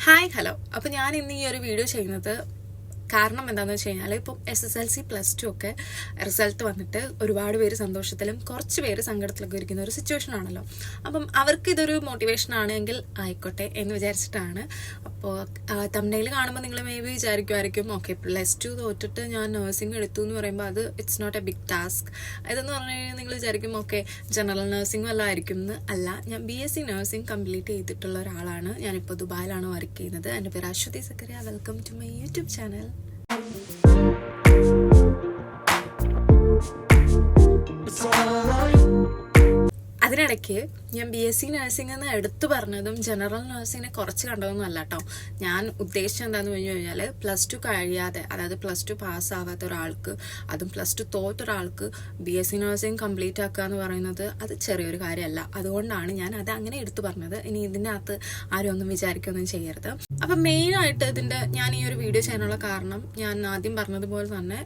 Hi hello അപ്പോൾ ഞാൻ ഇന്ന് ഈ ഒരു വീഡിയോ ചെയ്യുന്നത് കാരണം എന്താണെന്ന് വെച്ച് കഴിഞ്ഞാൽ ഇപ്പം S S L C plus two ഒക്കെ റിസൾട്ട് വന്നിട്ട് ഒരുപാട് പേര് സന്തോഷത്തിലും കുറച്ച് പേര് സങ്കടത്തിലൊക്കെ ഇരിക്കുന്ന ഒരു സിറ്റുവേഷൻ ആണല്ലോ. അപ്പം അവർക്ക് ഇതൊരു മോട്ടിവേഷൻ ആണെങ്കിൽ ആയിക്കോട്ടെ എന്ന് വിചാരിച്ചിട്ടാണ്. അപ്പോൾ തമിഴ്നയിൽ കാണുമ്പോൾ നിങ്ങൾ മേ ബി വിചാരിക്കുമായിരിക്കും ഓക്കെ പ്ലസ് ടു തോറ്റിട്ട് ഞാൻ നഴ്സിംഗ് എടുത്തു എന്ന് പറയുമ്പോൾ അത് it's not a big task ഇതെന്ന് പറഞ്ഞു കഴിഞ്ഞാൽ നിങ്ങൾ വിചാരിക്കും ഓക്കെ ജനറൽ നഴ്സിംഗ് വല്ല ആയിരിക്കും എന്ന് അല്ല. ഞാൻ B S C nursing complete ചെയ്തിട്ടുള്ള ഒരാളാണ്. ഞാനിപ്പോൾ ദുബായിലാണ് വർക്ക് ചെയ്യുന്നത്. എന്റെ പേര് Aswathi Zachariah. Welcome to my YouTube channel It's all I അതിനിടയ്ക്ക് ഞാൻ ബി എസ് സി നഴ്സിംഗ് എന്ന് എടുത്തു പറഞ്ഞതും ജനറൽ നഴ്സിങ്ങിനെ കുറച്ച് കണ്ടതൊന്നും അല്ല കേട്ടോ ഞാൻ ഉദ്ദേശിച്ചത് എന്താണെന്ന് പറഞ്ഞു കഴിഞ്ഞാൽ പ്ലസ് ടു കഴിയാതെ അതായത് പ്ലസ് ടു പാസ്സാവാത്ത ഒരാൾക്ക് അതും പ്ലസ് ടു തോറ്റ ഒരാൾക്ക് B S C nursing complete ആക്കുക എന്ന് പറയുന്നത് അത് ചെറിയൊരു കാര്യമല്ല അതുകൊണ്ടാണ് ഞാൻ അത് അങ്ങനെ എടുത്തു പറഞ്ഞത്. ഇനി ഇതിനകത്ത് ആരും ഒന്നും വിചാരിക്കുകയൊന്നും ചെയ്യരുത്. അപ്പം മെയിനായിട്ട് ഇതിന്റെ ഞാൻ ഈ ഒരു വീഡിയോ ചെയ്യാനുള്ള കാരണം ഞാൻ ആദ്യം പറഞ്ഞതുപോലെ തന്നെ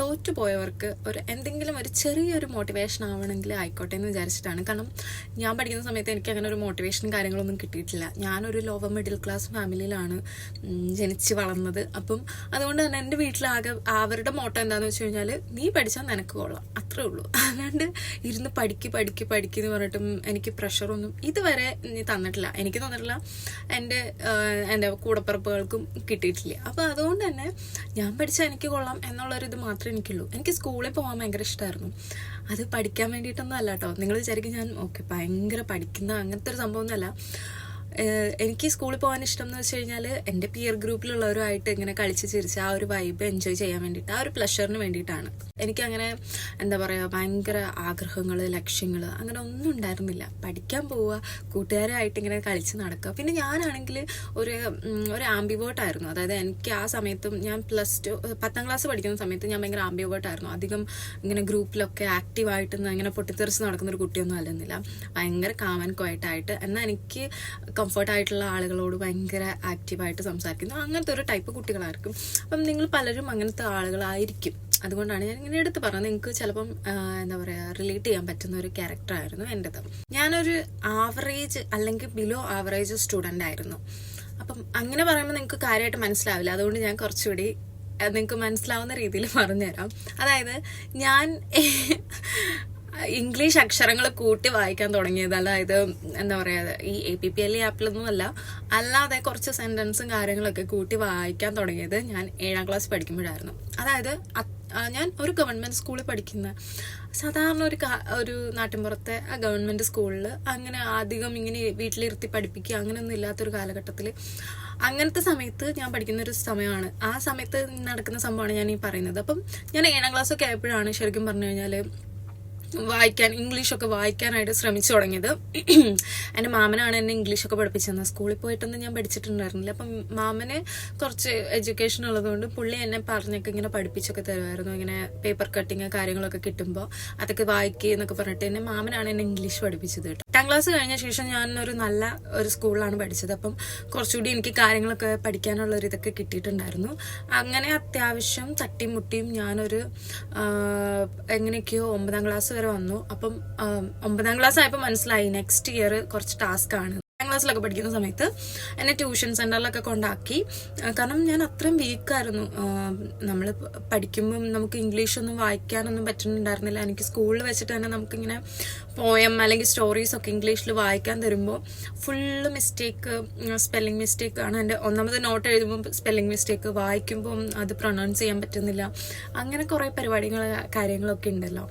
തോറ്റുപോയവർക്ക് ഒരു എന്തെങ്കിലും ഒരു ചെറിയൊരു മോട്ടിവേഷൻ ആവണമെങ്കിൽ ആയിക്കോട്ടെ എന്ന് വിചാരിച്ചിട്ടാണ്. കാരണം ഞാൻ പഠിക്കുന്ന സമയത്ത് എനിക്ക് അങ്ങനെ ഒരു മോട്ടിവേഷനും കാര്യങ്ങളൊന്നും കിട്ടിയിട്ടില്ല. ഞാനൊരു ലോവർ മിഡിൽ ക്ലാസ് ഫാമിലിയിലാണ് ജനിച്ച് വളർന്നത്. അപ്പം അതുകൊണ്ട് തന്നെ എന്റെ വീട്ടിലാകെ അവരുടെ മോട്ടോ എന്താണെന്ന് വെച്ച് കഴിഞ്ഞാൽ നീ പഠിച്ചാൽ നിനക്ക് കൊള്ളാം. അത്രേ ഉള്ളൂ. അല്ലാണ്ട് ഇരുന്ന് പഠിക്ക് പഠിക്ക് പഠിക്ക് എന്ന് പറഞ്ഞിട്ടും എനിക്ക് പ്രഷറൊന്നും ഇതുവരെ നീ തന്നിട്ടില്ല. എനിക്ക് തന്നിട്ടില്ല എന്റെ എന്റെ കൂടപ്പിറപ്പുകൾക്കും കിട്ടിയിട്ടില്ല. അപ്പോൾ അതുകൊണ്ട് തന്നെ ഞാൻ പഠിച്ചാൽ എനിക്ക് കൊള്ളാം എന്നുള്ളൊരു ഇത് മാത്രമേ എനിക്കുള്ളൂ. എനിക്ക് സ്കൂളിൽ പോകാൻ ഭയങ്കര ഇഷ്ടമായിരുന്നു അത് പഠിക്കാൻ വേണ്ടിയിട്ടൊന്നും അല്ല കേട്ടോ. നിങ്ങൾ വിചാരിക്കും ഞാൻ ഓക്കെ ഭയങ്കര പഠിക്കുന്ന അങ്ങനത്തെ ഒരു സംഭവമൊന്നുമല്ല എനിക്ക് സ്കൂളിൽ പോകാൻ ഇഷ്ടം എന്ന് വെച്ച് കഴിഞ്ഞാൽ എന്റെ പിയർ ഗ്രൂപ്പിലുള്ളവരുമായിട്ട് ഇങ്ങനെ കളിച്ച് ചിരിച്ച് ആ ഒരു വൈബ് എൻജോയ് ചെയ്യാൻ വേണ്ടിയിട്ട് ആ ഒരു പ്ലഷറിന് വേണ്ടിയിട്ടാണ്. എനിക്കങ്ങനെ എന്താ പറയുക ഭയങ്കര ആഗ്രഹങ്ങൾ ലക്ഷ്യങ്ങൾ അങ്ങനെ ഒന്നും ഉണ്ടായിരുന്നില്ല. പഠിക്കാൻ പോവുക കൂട്ടുകാരുമായിട്ട് ഇങ്ങനെ കളിച്ച് നടക്കുക. പിന്നെ ഞാനാണെങ്കിൽ ഒരു ഒരു ആംബിവേർട്ടായിരുന്നു അതായത് എനിക്ക് ആ സമയത്തും ഞാൻ പ്ലസ് ടു പത്താം ക്ലാസ് പഠിക്കുന്ന സമയത്ത് ഞാൻ ഭയങ്കര ആംബിവേർട്ടായിരുന്നു അധികം ഇങ്ങനെ ഗ്രൂപ്പിലൊക്കെ ആക്റ്റീവായിട്ട് ഇങ്ങനെ പൊട്ടിത്തെറിച്ച് നടക്കുന്ന ഒരു കുട്ടിയൊന്നും അല്ലെന്നില്ല. ഭയങ്കര കാമൻ ക്വയറ്റായിട്ട് എന്നാൽ എനിക്ക് കംഫർട്ടായിട്ടുള്ള ആളുകളോട് ഭയങ്കര ആക്റ്റീവായിട്ട് സംസാരിക്കുന്നു. അങ്ങനത്തെ ഒരു ടൈപ്പ് കുട്ടികളായിരിക്കും. അപ്പം നിങ്ങൾ പലരും അങ്ങനത്തെ ആളുകളായിരിക്കും. അതുകൊണ്ടാണ് ഞാൻ ഇങ്ങനെ എടുത്ത് പറഞ്ഞത്. നിങ്ങൾക്ക് ചിലപ്പം എന്താ പറയുക റിലേറ്റ് ചെയ്യാൻ പറ്റുന്ന ഒരു ക്യാരക്ടറായിരുന്നു എന്റെത് ഞാനൊരു ആവറേജ് അല്ലെങ്കിൽ ബിലോ ആവറേജ് സ്റ്റുഡന്റ് ആയിരുന്നു. അപ്പം അങ്ങനെ പറയുമ്പോൾ നിങ്ങൾക്ക് കാര്യമായിട്ട് മനസ്സിലാവില്ല. അതുകൊണ്ട് ഞാൻ കുറച്ചുകൂടി നിങ്ങൾക്ക് മനസ്സിലാവുന്ന രീതിയിൽ പറഞ്ഞുതരാം. അതായത് ഞാൻ ഇംഗ്ലീഷ് അക്ഷരങ്ങൾ കൂട്ടി വായിക്കാൻ തുടങ്ങിയത്. അതായത് എന്താ പറയുക ഈ എ പി പി എൽ ആപ്പിലൊന്നും അല്ല. അല്ലാതെ കുറച്ച് സെന്റൻസും കാര്യങ്ങളൊക്കെ കൂട്ടി വായിക്കാൻ തുടങ്ങിയത് ഞാൻ ഏഴാം ക്ലാസ് പഠിക്കുമ്പോഴായിരുന്നു. അതായത് ഞാൻ ഒരു ഗവൺമെന്റ് സ്കൂളിൽ പഠിക്കുന്ന സാധാരണ ഒരു ഒരു നാട്ടിൻപുറത്തെ ഗവൺമെന്റ് സ്കൂളിൽ അങ്ങനെ അധികം ഇങ്ങനെ വീട്ടിലിരുത്തി പഠിപ്പിക്കുക അങ്ങനെയൊന്നും ഇല്ലാത്തൊരു കാലഘട്ടത്തിൽ അങ്ങനത്തെ സമയത്ത് ഞാൻ പഠിക്കുന്ന ഒരു സമയമാണ്. ആ സമയത്ത് നടക്കുന്ന സംഭവമാണ് ഞാൻ ഈ പറയുന്നത്. അപ്പം ഞാൻ ഏഴാം ക്ലാസ്സൊക്കെ ആയപ്പോഴാണ് ശരിക്കും പറഞ്ഞു കഴിഞ്ഞാൽ വായിക്കാൻ ഇംഗ്ലീഷൊക്കെ വായിക്കാനായിട്ട് ശ്രമിച്ചു തുടങ്ങിയത്. എന്റെ മാമനാണ് എന്നെ ഇംഗ്ലീഷൊക്കെ പഠിപ്പിച്ചത് സ്കൂളിൽ പോയിട്ടൊന്നും ഞാൻ പഠിച്ചിട്ടുണ്ടായിരുന്നില്ല. അപ്പം മാമന് കുറച്ച് എഡ്യൂക്കേഷൻ ഉള്ളതുകൊണ്ട് പുള്ളി എന്നെ പറഞ്ഞൊക്കെ ഇങ്ങനെ പഠിപ്പിച്ചൊക്കെ തരുമായിരുന്നു. ഇങ്ങനെ പേപ്പർ കട്ടിങ് കാര്യങ്ങളൊക്കെ കിട്ടുമ്പോൾ അതൊക്കെ വായിക്കുക എന്നൊക്കെ പറഞ്ഞിട്ട് എന്നെ മാമനാണ് എന്നെ ഇംഗ്ലീഷ് പഠിപ്പിച്ചത് കേട്ടോ. എട്ടാം ക്ലാസ് കഴിഞ്ഞ ശേഷം ഞാൻ ഒരു നല്ല ഒരു സ്കൂളിലാണ് പഠിച്ചത്. അപ്പം കുറച്ചുകൂടി എനിക്ക് കാര്യങ്ങളൊക്കെ പഠിക്കാനുള്ള ഒരു ഇതൊക്കെ കിട്ടിയിട്ടുണ്ടായിരുന്നു. അങ്ങനെ അത്യാവശ്യം തട്ടിമുട്ടിയും ഞാനൊരു ആ, എങ്ങനെയൊക്കെയോ ഒമ്പതാം ക്ലാസ് വരെ വന്നു. അപ്പം ഒമ്പതാം ക്ലാസ് ആയപ്പോൾ മനസ്സിലായി നെക്സ്റ്റ് ഇയർ കുറച്ച് ടാസ്ക് ആണ്. ക്ലാസ്സിലൊക്കെ പഠിക്കുന്ന സമയത്ത് എന്നെ ട്യൂഷൻ സെന്ററിലൊക്കെ കൊണ്ടാക്കി. കാരണം ഞാൻ അത്രയും വീക്കായിരുന്നു നമ്മൾ പഠിക്കുമ്പം നമുക്ക് ഇംഗ്ലീഷ് ഒന്നും വായിക്കാനൊന്നും പറ്റുന്നുണ്ടായിരുന്നില്ല. എനിക്ക് സ്കൂളിൽ വെച്ചിട്ട് തന്നെ നമുക്കിങ്ങനെ പോയം അല്ലെങ്കിൽ സ്റ്റോറീസ് ഒക്കെ ഇംഗ്ലീഷിൽ വായിക്കാൻ തരുമ്പോൾ ഫുള്ള് മിസ്റ്റേക്ക് സ്പെല്ലിംഗ് മിസ്റ്റേക്ക് ആണ്. എന്റെ ഒന്നാമത് നോട്ട് എഴുതുമ്പോൾ സ്പെല്ലിംഗ് മിസ്റ്റേക്ക് വായിക്കുമ്പോൾ അത് പ്രൊണൗൺസ് ചെയ്യാൻ പറ്റുന്നില്ല. അങ്ങനെ കുറേ പരിപാടികൾ കാര്യങ്ങളൊക്കെ ഉണ്ടല്ലോ.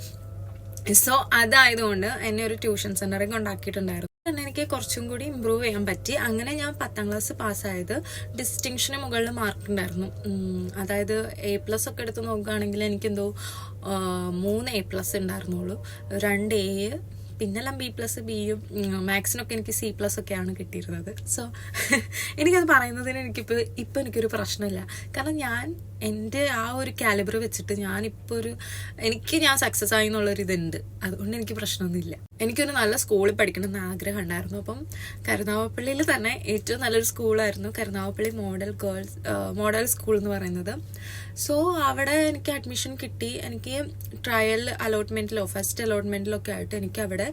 സോ അതായതുകൊണ്ട് എന്നെ ഒരു ട്യൂഷൻ സെന്ററിൽ കൊണ്ടാക്കിയിട്ടുണ്ടായിരുന്നു. തന്നെ എനിക്ക് കുറച്ചും കൂടി ഇമ്പ്രൂവ് ചെയ്യാൻ പറ്റി. അങ്ങനെ ഞാൻ പത്താം ക്ലാസ് പാസ്സായത് ഡിസ്റ്റിങ്ഷന് മുകളിൽ മാർക്ക് ഉണ്ടായിരുന്നു. അതായത് എ പ്ലസ് ഒക്കെ എടുത്ത് നോക്കുകയാണെങ്കിൽ എനിക്കെന്തോ മൂന്ന് എ പ്ലസ് ഉണ്ടായിരുന്നുള്ളൂ. രണ്ട് എ പിന്നെല്ലാം ബി പ്ലസ് ബിയും മാത്സിനൊക്കെ എനിക്ക് സി പ്ലസ് ഒക്കെയാണ് കിട്ടിയിരുന്നത്. സോ എനിക്കത് പറയുന്നതിന് എനിക്കിപ്പോൾ ഇപ്പം എനിക്കൊരു പ്രശ്നമില്ല. കാരണം ഞാൻ എന്റെ ആ ഒരു കാലിബർ വെച്ചിട്ട് ഞാനിപ്പോൾ ഒരു എനിക്ക് ഞാൻ സക്സസ് ആയി എന്നുള്ളൊരു ഇതുണ്ട് അതുകൊണ്ട് എനിക്ക് പ്രശ്നമൊന്നുമില്ല. എനിക്കൊരു നല്ല സ്കൂളിൽ പഠിക്കണം എന്ന് ആഗ്രഹം ഉണ്ടായിരുന്നു അപ്പം കരുനാവപ്പള്ളിയിൽ തന്നെ ഏറ്റവും നല്ലൊരു സ്കൂളായിരുന്നു Karunagappally model girls model school എന്ന് പറയുന്നത്. സോ അവിടെ എനിക്ക് അഡ്മിഷൻ കിട്ടി. എനിക്ക് ട്രയൽ അലോട്ട്മെന്റിലോ ഫസ്റ്റ് അലോട്ട്മെന്റിലോ ഒക്കെ ആയിട്ട് എനിക്ക് അവിടെ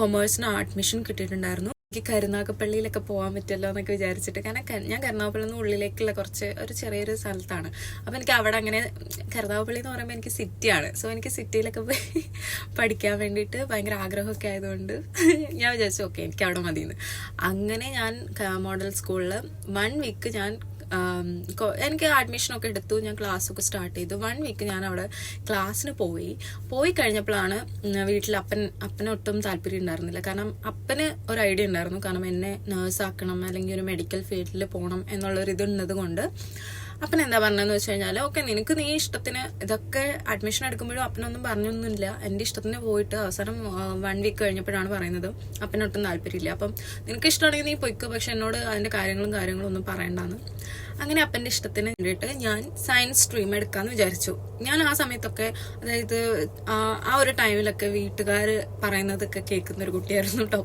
കൊമേഴ്സിന് അഡ്മിഷൻ കിട്ടിയിട്ടുണ്ടായിരുന്നു. എനിക്ക് കരുനാഗപ്പള്ളിയിലൊക്കെ പോകാൻ പറ്റുമല്ലോ എന്നൊക്കെ വിചാരിച്ചിട്ട്. കാരണം ഞാൻ കരുനാഗപ്പള്ളിന്ന് ഉള്ളിലേക്കുള്ള കുറച്ച് ഒരു ചെറിയൊരു സ്ഥലത്താണ്. അപ്പോൾ എനിക്ക് അവിടെ അങ്ങനെ കരുനാഗപ്പള്ളി എന്ന് പറയുമ്പോൾ എനിക്ക് സിറ്റിയാണ് സോ എനിക്ക് സിറ്റിയിലൊക്കെ പോയി പഠിക്കാൻ വേണ്ടിയിട്ട് ഭയങ്കര ആഗ്രഹമൊക്കെ ആയതുകൊണ്ട് ഞാൻ വിചാരിച്ചു ഓക്കെ എനിക്ക് അവിടെ മതിയെന്ന്. അങ്ങനെ ഞാൻ മോഡൽ സ്കൂളിൽ വൺ വീക്ക് ഞാൻ എനിക്ക് അഡ്മിഷനൊക്കെ എടുത്തു. ഞാൻ ക്ലാസ്സൊക്കെ സ്റ്റാർട്ട് ചെയ്തു. വൺ വീക്ക് ഞാൻ അവിടെ ക്ലാസ്സിന് പോയി. പോയി കഴിഞ്ഞപ്പോഴാണ് വീട്ടിൽ അപ്പൻ അപ്പനൊട്ടും താല്പര്യം ഉണ്ടായിരുന്നില്ല. കാരണം അപ്പന് ഒരു ഐഡിയ ഉണ്ടായിരുന്നു. കാരണം എന്നെ നേഴ്സാക്കണം അല്ലെങ്കിൽ ഒരു മെഡിക്കൽ ഫീൽഡിൽ പോകണം എന്നുള്ളൊരു ഇത് ഉള്ളത് കൊണ്ട്. അപ്പൻ എന്താ പറഞ്ഞതെന്ന് വെച്ച് കഴിഞ്ഞാൽ ഓക്കെ നിനക്ക് നീ ഇഷ്ടത്തിന് ഇതൊക്കെ അഡ്മിഷൻ എടുക്കുമ്പോഴും അപ്പനൊന്നും പറഞ്ഞൊന്നുമില്ല. എന്റെ ഇഷ്ടത്തിന് പോയിട്ട് അവസാനം വൺ വീക്ക് കഴിഞ്ഞപ്പോഴാണ് പറയുന്നത്. അപ്പനൊട്ടും താല്പര്യമില്ല. അപ്പം നിനക്ക് ഇഷ്ടമാണെങ്കിൽ നീ പൊയ്ക്കോ. പക്ഷെ എന്നോട് അതിന്റെ കാര്യങ്ങളും കാര്യങ്ങളും ഒന്നും പറയണ്ടെന്ന്. അങ്ങനെ അപ്പന്റെ ഇഷ്ടത്തിന് വേണ്ടിയിട്ട് ഞാൻ സയൻസ് സ്ട്രീം എടുക്കാമെന്ന് വിചാരിച്ചു. ഞാൻ ആ സമയത്തൊക്കെ അതായത് ആ ഒരു ടൈമിലൊക്കെ വീട്ടുകാർ പറയുന്നതൊക്കെ കേൾക്കുന്ന ഒരു കുട്ടിയായിരുന്നു കേട്ടോ